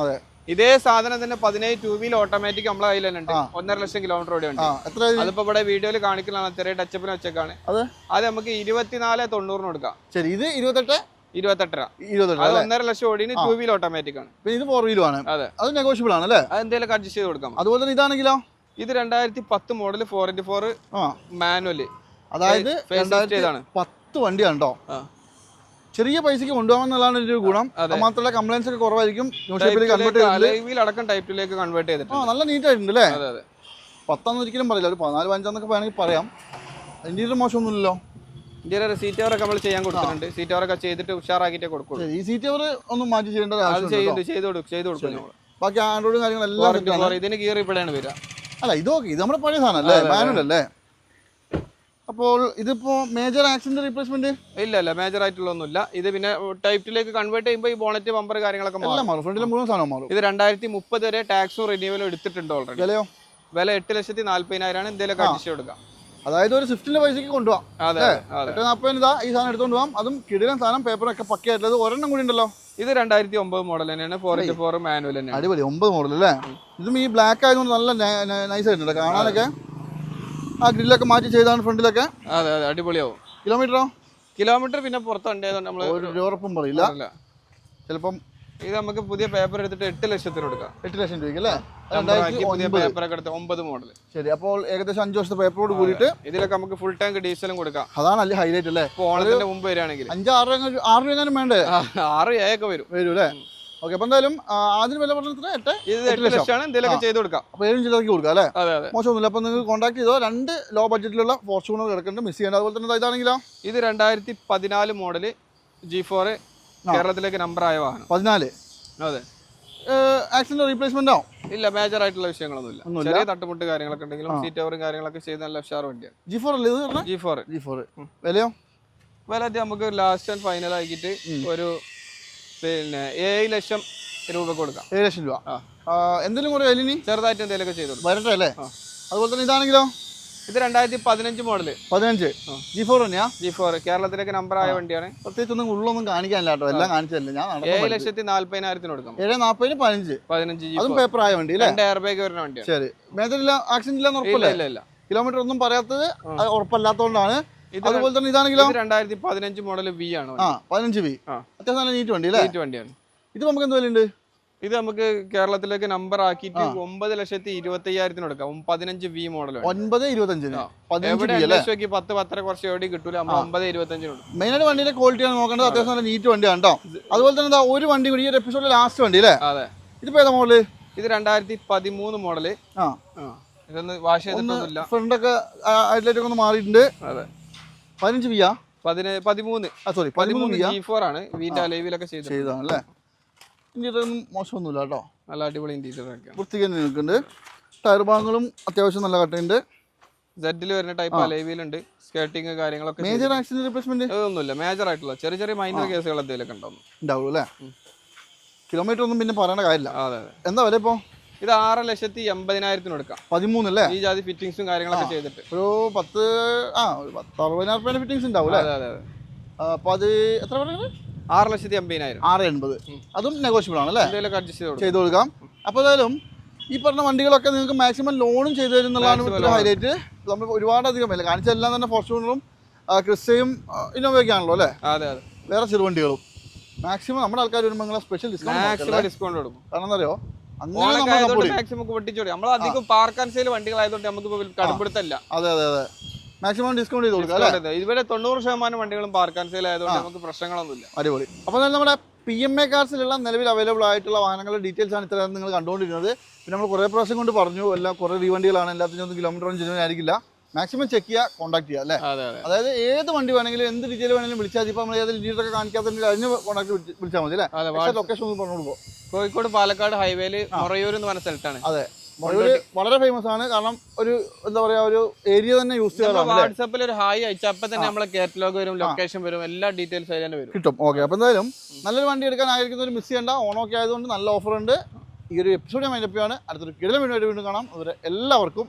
ഇതേ സാധനം തന്നെ പതിനേഴ് ടൂ വീൽ ഓട്ടോമാറ്റിക് നമ്മളെ കയ്യിൽ തന്നെ ഉണ്ട്. ഒന്നര ലക്ഷം കിലോമീറ്റർ ഓടി ഉണ്ട് അതിപ്പോ ഇവിടെ വീഡിയോയിൽ കാണിക്കുന്നതാണ് ചെറിയ ടച്ചപ്പിന് വെച്ചേക്കാണ്. അതെ? അത് നമുക്ക് ഇരുപത്തിനാല് തൊണ്ണൂറിന് കൊടുക്കാം. ശരി ഇത് ഇരുപത്തെട്ട്? ഇരുപത്തെട്ടര. അത് ഒന്നര ലക്ഷം ഓടിന് ടൂ വീൽ ഓട്ടോമാറ്റിക് ആണ്. ഇത് ഫോർ വീലും ആണ്. അതെ. അത് നെഗോഷ്യബിൾ ആണ് അല്ലേ അത് എന്തെങ്കിലും അഡ്ജസ്റ്റ് ചെയ്ത് കൊടുക്കാം അതുപോലെ തന്നെ ഇതാണെങ്കിലോ? ഇത് രണ്ടായിരത്തി പത്ത് model four into four manual അതായത് Face lift രണ്ടായിരത്തി ചെയ്താണ്. പത്ത് വണ്ടിയാണ് കേട്ടോ ചെറിയ പൈസക്ക് കൊണ്ടുപോകാമെന്നുള്ളതാണ് ഒരു ഗുണം. അതുമാത്രമല്ല കംപ്ലൈൻസ് ഒക്കെ കുറവായിരിക്കും. കൺവേർട്ട് ചെയ്തിട്ടുണ്ട് വീൽ അടക്കം ടൈപ്പിലേക്ക് കൺവേർട്ട് ചെയ്തിട്ട് നല്ല നീറ്റ് ആയിട്ടുണ്ട് അല്ലേ പത്താന്ന് ഒരിക്കലും പറയില്ല. ഒരു പതിനാല് പതിനഞ്ചാന്നൊക്കെ വേണമെങ്കിൽ പറയാം. ഇന്ത്യയിൽ മോശമൊന്നുമില്ലല്ലോ. ഇന്ത്യയിലെ സീറ്റ് കവറൊക്കെ നമ്മൾ ചെയ്യാൻ കൊടുത്തിട്ടുണ്ട്. സീറ്റ് കവറൊക്കെ ചെയ്തിട്ട് ഉഷാറാക്കിയിട്ടേ കൊടുക്കുള്ളൂ. ഈ സീറ്റ് അവർ ഒന്നും മാറ്റി ചെയ്യേണ്ട ഒരു ചെയ്യുന്നുണ്ട് ചെയ്ത് കൊടുക്കും ചെയ്ത് കൊടുക്കും ബാക്കി ആൻഡ്രോയിഡും കാര്യങ്ങളെല്ലാം. ഇതിന് ഗിയർ ഇപ്പോഴാണ് വരിക. അല്ല ഇത് ഓക്കെ. ഇത് നമ്മുടെ പഴയ സാധനം അല്ലേ മാനുവൽ അല്ലേ? അപ്പോൾ ഇതിപ്പോ മേജർ ആക്സിഡന്റ് റീപ്ലേസ്മെന്റ് ഇല്ല ഇല്ല മേജർ ആയിട്ടുള്ള ഒന്നുമില്ല ഇത് പിന്നെ ടൈപ്പിലേക്ക് കൺവേർട്ട് ചെയ്യുമ്പോൾ ഈ ബോണറ്റ് ബമ്പർ കാര്യങ്ങളൊക്കെ മാറും. ഫ്രണ്ടിലെ മുഴുവൻ സാധനം മാറും. ഇത് രണ്ടായിരത്തി മുപ്പത് വരെ ടാക്സും റിന്യൂവലും എടുത്തിട്ടുണ്ട് ഓൾറെഡി വിലയോ? വില എട്ട് ലക്ഷത്തി നാല്പതിനായിരമാണ് എന്തെങ്കിലും അടിച്ചു കൊടുക്കാം അതായത് ഒരു സ്വിഫ്റ്റിന്റെ പൈസക്ക് കൊണ്ടുപോകാം അതെ എട്ട് നാൽപ്പതിന് ഇതാ ഈ സാധനം എടുത്തോണ്ട് പോകാം അതും കിടിലൻ സാധനം പേപ്പറൊക്കെ പക്കയായിട്ടുള്ളത് ഒരെണ്ണം കൂടി ഉണ്ടല്ലോ. ഇത് രണ്ടായിരത്തി ഒമ്പത് മോഡൽ തന്നെയാണ് ഫോർ ഇന്റു ഫോർ മാനുവൽ തന്നെയാണ്. അടിപൊളി. ഒമ്പത് മോഡൽ അല്ലേ? ഇതും ഈ ബ്ലാക്ക് ആയതുകൊണ്ട് നല്ല നൈസ് ആയിട്ടുണ്ട്. കാണാനൊക്കെ ആ ഗ്രില്ലൊക്കെ മാറ്റി ചെയ്താണ് ഫ്രണ്ടിലൊക്കെ? അതെ അതെ അടിപൊളിയാവും. കിലോമീറ്ററോ? കിലോമീറ്റർ പിന്നെ പുറത്തുണ്ടായതുകൊണ്ട് നമ്മൾ ഒരു ഉറപ്പും പറയില്ല. ചിലപ്പം ഇത് നമുക്ക് പുതിയ പേപ്പർ എടുത്തിട്ട് എട്ട് ലക്ഷത്തിന് കൊടുക്കാം. എട്ട് ലക്ഷം രൂപയ്ക്ക് അല്ലേ? പുതിയ ഒക്കെ എടുത്ത് ഒമ്പത് മോഡൽ ശരി അപ്പോൾ ഏകദേശം അഞ്ച് വർഷത്തെ പേപ്പറോട് കൂടിയിട്ട് ഇതിലൊക്കെ നമുക്ക് ഫുൾ ടാങ്ക് ഡീസലും കൊടുക്കാം. അതാണ് അല്ലേ ഹൈലൈറ്റ് അല്ലേ? ഓണത്തിന്റെ മുമ്പ് വരികയാണെങ്കിൽ. അഞ്ച് ആറ് ആറ് രൂപ വേണ്ടേ? ആറ് ഏഴൊക്കെ വരും. വരും അല്ലേ ഓക്കെ അപ്പോൾ എന്തായാലും ആദ്യം വില പറഞ്ഞാൽ എട്ട് എട്ട് ലക്ഷമാണ്. എന്തെങ്കിലുമൊക്കെ ചെയ്ത് കൊടുക്കാം. അപ്പോൾ ഏഴ് ചിലർക്ക് കൊടുക്കാം അല്ലേ? മോശമൊന്നുമില്ല. അപ്പോൾ നിങ്ങൾ കോൺടാക്ട് ചെയ്തോ? രണ്ട് ലോ ബഡ്ജറ്റിലുള്ള ഫോർച്യൂണർ കിടക്കുന്നുണ്ട് മിസ് ചെയ്യേണ്ട. അതുപോലെ തന്നെ ഇതാണെങ്കിലോ? ഇത് രണ്ടായിരത്തി പതിനാല് മോഡൽ ജി ഫോർ കേരളത്തിലേക്ക് നമ്പർ ആയ വാഹനം. പതിനാല്. അതെ. ആക്സിഡന്റ് റീപ്ലേസ്മെന്റ് ആവും ഇല്ല മേജർ ആയിട്ടുള്ള വിഷയങ്ങളൊന്നുമില്ല. ചെറിയ തട്ടുമുട്ട് കാര്യങ്ങളൊക്കെ ഉണ്ടെങ്കിലും സീറ്റ് ഓവറും കാര്യങ്ങളൊക്കെ ചെയ്ത് നല്ല ഉഷാർ വണ്ടിയാണ്. ജി ഫോർ അല്ലേ ഇത് ജി ഫോർ ജി ഫോർ വിലയോ? വില നമുക്ക് ലാസ്റ്റ് ആൻഡ് ഫൈനൽ ആക്കിയിട്ട് ഒരു പിന്നെ ഏഴ് ലക്ഷം രൂപ കൊടുക്കാം. ഏഴ് ലക്ഷം രൂപ. എന്തെങ്കിലും കൂടെ അതിലിനി ചെറുതായിട്ട് എന്തെങ്കിലുമൊക്കെ ചെയ്തു വരട്ടെ അല്ലേ? അതുപോലെ തന്നെ ഇതാണെങ്കിലോ? ഇത് രണ്ടായിരത്തി പതിനഞ്ച് മോഡൽ. പതിനഞ്ച്. ജി ഫോർ തന്നെയാ? ജി ഫോർ കേരളത്തിലേക്ക് നമ്പർ ആയ വണ്ടിയാണ്. പ്രത്യേകിച്ച് ഒന്നും ഉള്ളൊന്നും കാണിക്കാനില്ല കേട്ടോ. എല്ലാം കാണിച്ചല്ലേ ഞാൻ ഏഴ് ലക്ഷത്തി നാല്പതിനായിരത്തിന് കൊടുക്കാം. ഏഴ് നാൽപ്പതിന് പതിനഞ്ച്. പതിനഞ്ച് അതും പേപ്പർ ആയ വണ്ടി അല്ലേ? എയർ ബാഗ് വരുന്ന വണ്ടിയാണ്. ശരി. മേജറില്ല ആക്സിഡന്റ് ഇല്ല ഇല്ല ഇല്ല. കിലോമീറ്റർ ഒന്നും പറയാത്തത് ഉറപ്പല്ലാത്തതുകൊണ്ടാണ് അതുപോലെ തന്നെ ഇതാണെങ്കിലോ? രണ്ടായിരത്തി പതിനഞ്ച് മോഡൽ വി ആണ് ആ പതിനഞ്ച് വി. അത്യാവശ്യം നല്ല നീറ്റ് വണ്ടി അല്ലേ? നീറ്റ് വണ്ടിയാണ്. ഇത് നമുക്ക് എന്ത് വിലയുണ്ട്? ഇത് നമുക്ക് കേരളത്തിലേക്ക് നമ്പർ ആക്കിയിട്ട് ഒമ്പത് ലക്ഷത്തി ഇരുപത്തി അയ്യായിരത്തിന് കൊടുക്കാം. ഉം പതിനഞ്ച് വി മോഡൽ ഒൻപത് ഇരുപത്തഞ്ചിന്. എവിടെ പത്ത് പത്തര കുറച്ച് എവിടെ കിട്ടൂല. ഒമ്പത് ഇരുപത്തഞ്ചിന് മെയിൻ മെയിനായിട്ട് വണ്ടിയുടെ ക്വാളിറ്റിയാണ് നോക്കേണ്ടത്. അത്യാവശ്യം നല്ല നീറ്റ് വണ്ടിയാണ് കേട്ടോ അതുപോലെ തന്നെ ഒരു വണ്ടി കൂടി ഈ ഒരു എപ്പിസോഡിൽ ലാസ്റ്റ് വണ്ടി അല്ലേ? അതെ. ഇതിപ്പോ ഏതാ മോഡൽ ഇത് രണ്ടായിരത്തി പതിമൂന്ന് മോഡൽ ആ. ഇതൊന്ന് വാഷ് ചെയ്തിട്ടൊന്നുമില്ല. ഫ്രണ്ടൊക്കെ ഹൈലൈറ്റ് ഒന്ന് മാറിയിട്ടുണ്ട്. അതെ. പതിനഞ്ച് വിയാ പതിന പതിമൂന്ന്. സോറി പതിമൂന്ന് ജി ഫോർ ആണ്. വീന്റെ അലൈവിലൊക്കെ ചെയ്തത് ചെയ്തതാണ് അല്ലേ ഇന്ത്യയിലൊന്നും മോശമൊന്നുമില്ല കേട്ടോ. നല്ല അടിപൊളി ഇന്റീരിയർ ഒക്കെയാണ് വൃത്തിക്ക് തന്നെ നിൽക്കുന്നുണ്ട്. ടയർ ഭാഗങ്ങളും അത്യാവശ്യം നല്ല കട്ടയുണ്ട് സെഡിൽ വരുന്ന ടൈപ്പ് അലൈവിലുണ്ട് സ്കേട്ടിങ് കാര്യങ്ങളൊക്കെ മേജർ ആക്സിഡന്റ് റിപ്ലേസ്മെന്റ് ഒന്നുമില്ല മേജർ ആയിട്ടുള്ള ചെറിയ ചെറിയ മൈനർ കേസുകൾ എന്തെങ്കിലുമൊക്കെ ഉണ്ടാവും. ഉണ്ടാവും അല്ലേ? കിലോമീറ്റർ ഒന്നും പിന്നെ പറയേണ്ട കാര്യമില്ല. അതെ അതെ. എന്താ വില ഇപ്പോൾ ഇത് ആറ് ലക്ഷത്തി എൺപതിനായിരത്തിന് കൊടുക്കാം. പതിമൂന്ന് അല്ലേ ഈ ജാതി ഫിറ്റിംഗ്സും കാര്യങ്ങളൊക്കെ ചെയ്തിട്ട്. ഒരു പത്ത് ആ ഒരു പത്ത് അറുപതിനായിരം രൂപയുടെ ഫിറ്റിംഗ്സ് ഉണ്ടാവും അല്ലേ? അതെ അതെ അപ്പൊ അത് എത്ര പറയുന്നത്? ആറ് ലക്ഷത്തി എൺപതിനായിരം. ആറ് എൺപത്. അതും നെഗോഷ്യബിൾ ആണ് അല്ലേ? എന്തെങ്കിലുമൊക്കെ അഡ്ജസ്റ്റ് ചെയ്ത് കൊടുക്കാം. ചെയ്തു കൊടുക്കാം. അപ്പോൾ ഏതായാലും ഈ പറഞ്ഞ വണ്ടികളൊക്കെ നിങ്ങൾക്ക് മാക്സിമം ലോണും ചെയ്തു തരുന്നതാണ് ഇവിടുത്തെ ഹൈലൈറ്റ് നമ്മൾ ഒരുപാട് അധികം വില കാണിച്ചെല്ലാം തന്നെ ഫോർച്യൂണറും ക്രിസ്റ്റയും ഇന്നോവയൊക്കെ ആണല്ലോ അല്ലേ? അതെ അതെ. വേറെ ചെറുവണ്ടികളും. മാക്സിമം നമ്മുടെ ആൾക്കാർ വരുമ്പോൾ സ്പെഷ്യൽ ഡിസ്കൗണ്ട് ഡിസ്കൗണ്ട് കൊടുക്കും. കാരണം എന്താ മാക്സിമം പൊട്ടിച്ചോടി. നമ്മൾ അധികം പാർക്ക് ആൻഡ് സെയിൽ വണ്ടികളായതുകൊണ്ട് നമുക്ക് കടുപ്പെടുത്തല്ല. അതെ അതെ അതെ. മാക്സിമം ഡിസ്കൗണ്ട് ചെയ്ത് കൊടുക്കാം ഇതുവരെ തൊണ്ണൂറ് ശതമാനം വണ്ടികളും പാർക്ക് ആൻഡ് സെയിൽ ആയതുകൊണ്ട് നമുക്ക് പ്രശ്നങ്ങളൊന്നുമില്ല. അടിപൊളി. അപ്പോൾ എന്തായാലും നമ്മുടെ പി എം എ കാർസിലുള്ള നിലവിൽ അവൈലബിൾ ആയിട്ടുള്ള വാഹനങ്ങളുടെ ഡീറ്റെയിൽസ് ആണ് ഇത്രയും നിങ്ങൾ കണ്ടുകൊണ്ടിരുന്നത്. പിന്നെ നമ്മൾ കുറേ പ്രാവശ്യം കൊണ്ട് പറഞ്ഞു എല്ലാം കുറേ റീവണ്ടികളാണ് എല്ലാത്തിനും ഒന്നും കിലോമീറ്റർ ഒന്നും ജനുവൻ ആയിരിക്കില്ല. മാക്സിമം ചെക്ക് ചെയ്യുക കോൺടാക്ട് ചെയ്യുക അല്ലേ? അതെ അതെ. അതായത് ഏത് വണ്ടി വേണമെങ്കിലും എന്ത് ഡീറ്റെയിൽ വേണമെങ്കിലും വിളിച്ചാൽ ഇപ്പോൾ നമ്മൾ ഏതെങ്കിലും ഡീറ്റെയിൽ ഒക്കെ കാണിക്കാത്തതിന് അതിന് കോൺടാക്ട് വിളിച്ചാൽ മതി അല്ലേ? ലൊക്കേഷൻ ഒന്ന് പറഞ്ഞു കൊടുക്കും കോഴിക്കോട് പാലക്കാട് ഹൈവേയിൽ മൊറയൂർ എന്ന് പറഞ്ഞ സ്ഥലത്താണ്. അതെ. മൊറയൂര് വളരെ ഫേമസ് ആണ്. കാരണം ഒരു എന്താ പറയാ ഒരു ഏരിയ തന്നെ യൂസ് ചെയ്യാറുണ്ട് വാട്സാപ്പിൽ ഒരു ഹായ് അയച്ചാൽ അപ്പൊ തന്നെ നമ്മളെ കാറ്റലോഗ് വരും ലൊക്കേഷൻ വരും എല്ലാ ഡീറ്റെയിൽസ് അതിൽ തന്നെ വരും. കിട്ടും. ഓക്കെ അപ്പൊ എന്തായാലും നല്ലൊരു വണ്ടി എടുക്കാൻ ആഗ്രഹിക്കുന്നവർ മിസ് ചെയ്യേണ്ട. ഓണോക്കെ ആയതുകൊണ്ട് നല്ല ഓഫർ ഉണ്ട്. ഈ ഒരു എപ്പിസോഡ് ഞാൻ മൈൻഡപ്പ് ആണ് അടുത്തൊരു കിടലം വീണ്ടും വീണ്ടും കാണാം. അതുവരെ എല്ലാവർക്കും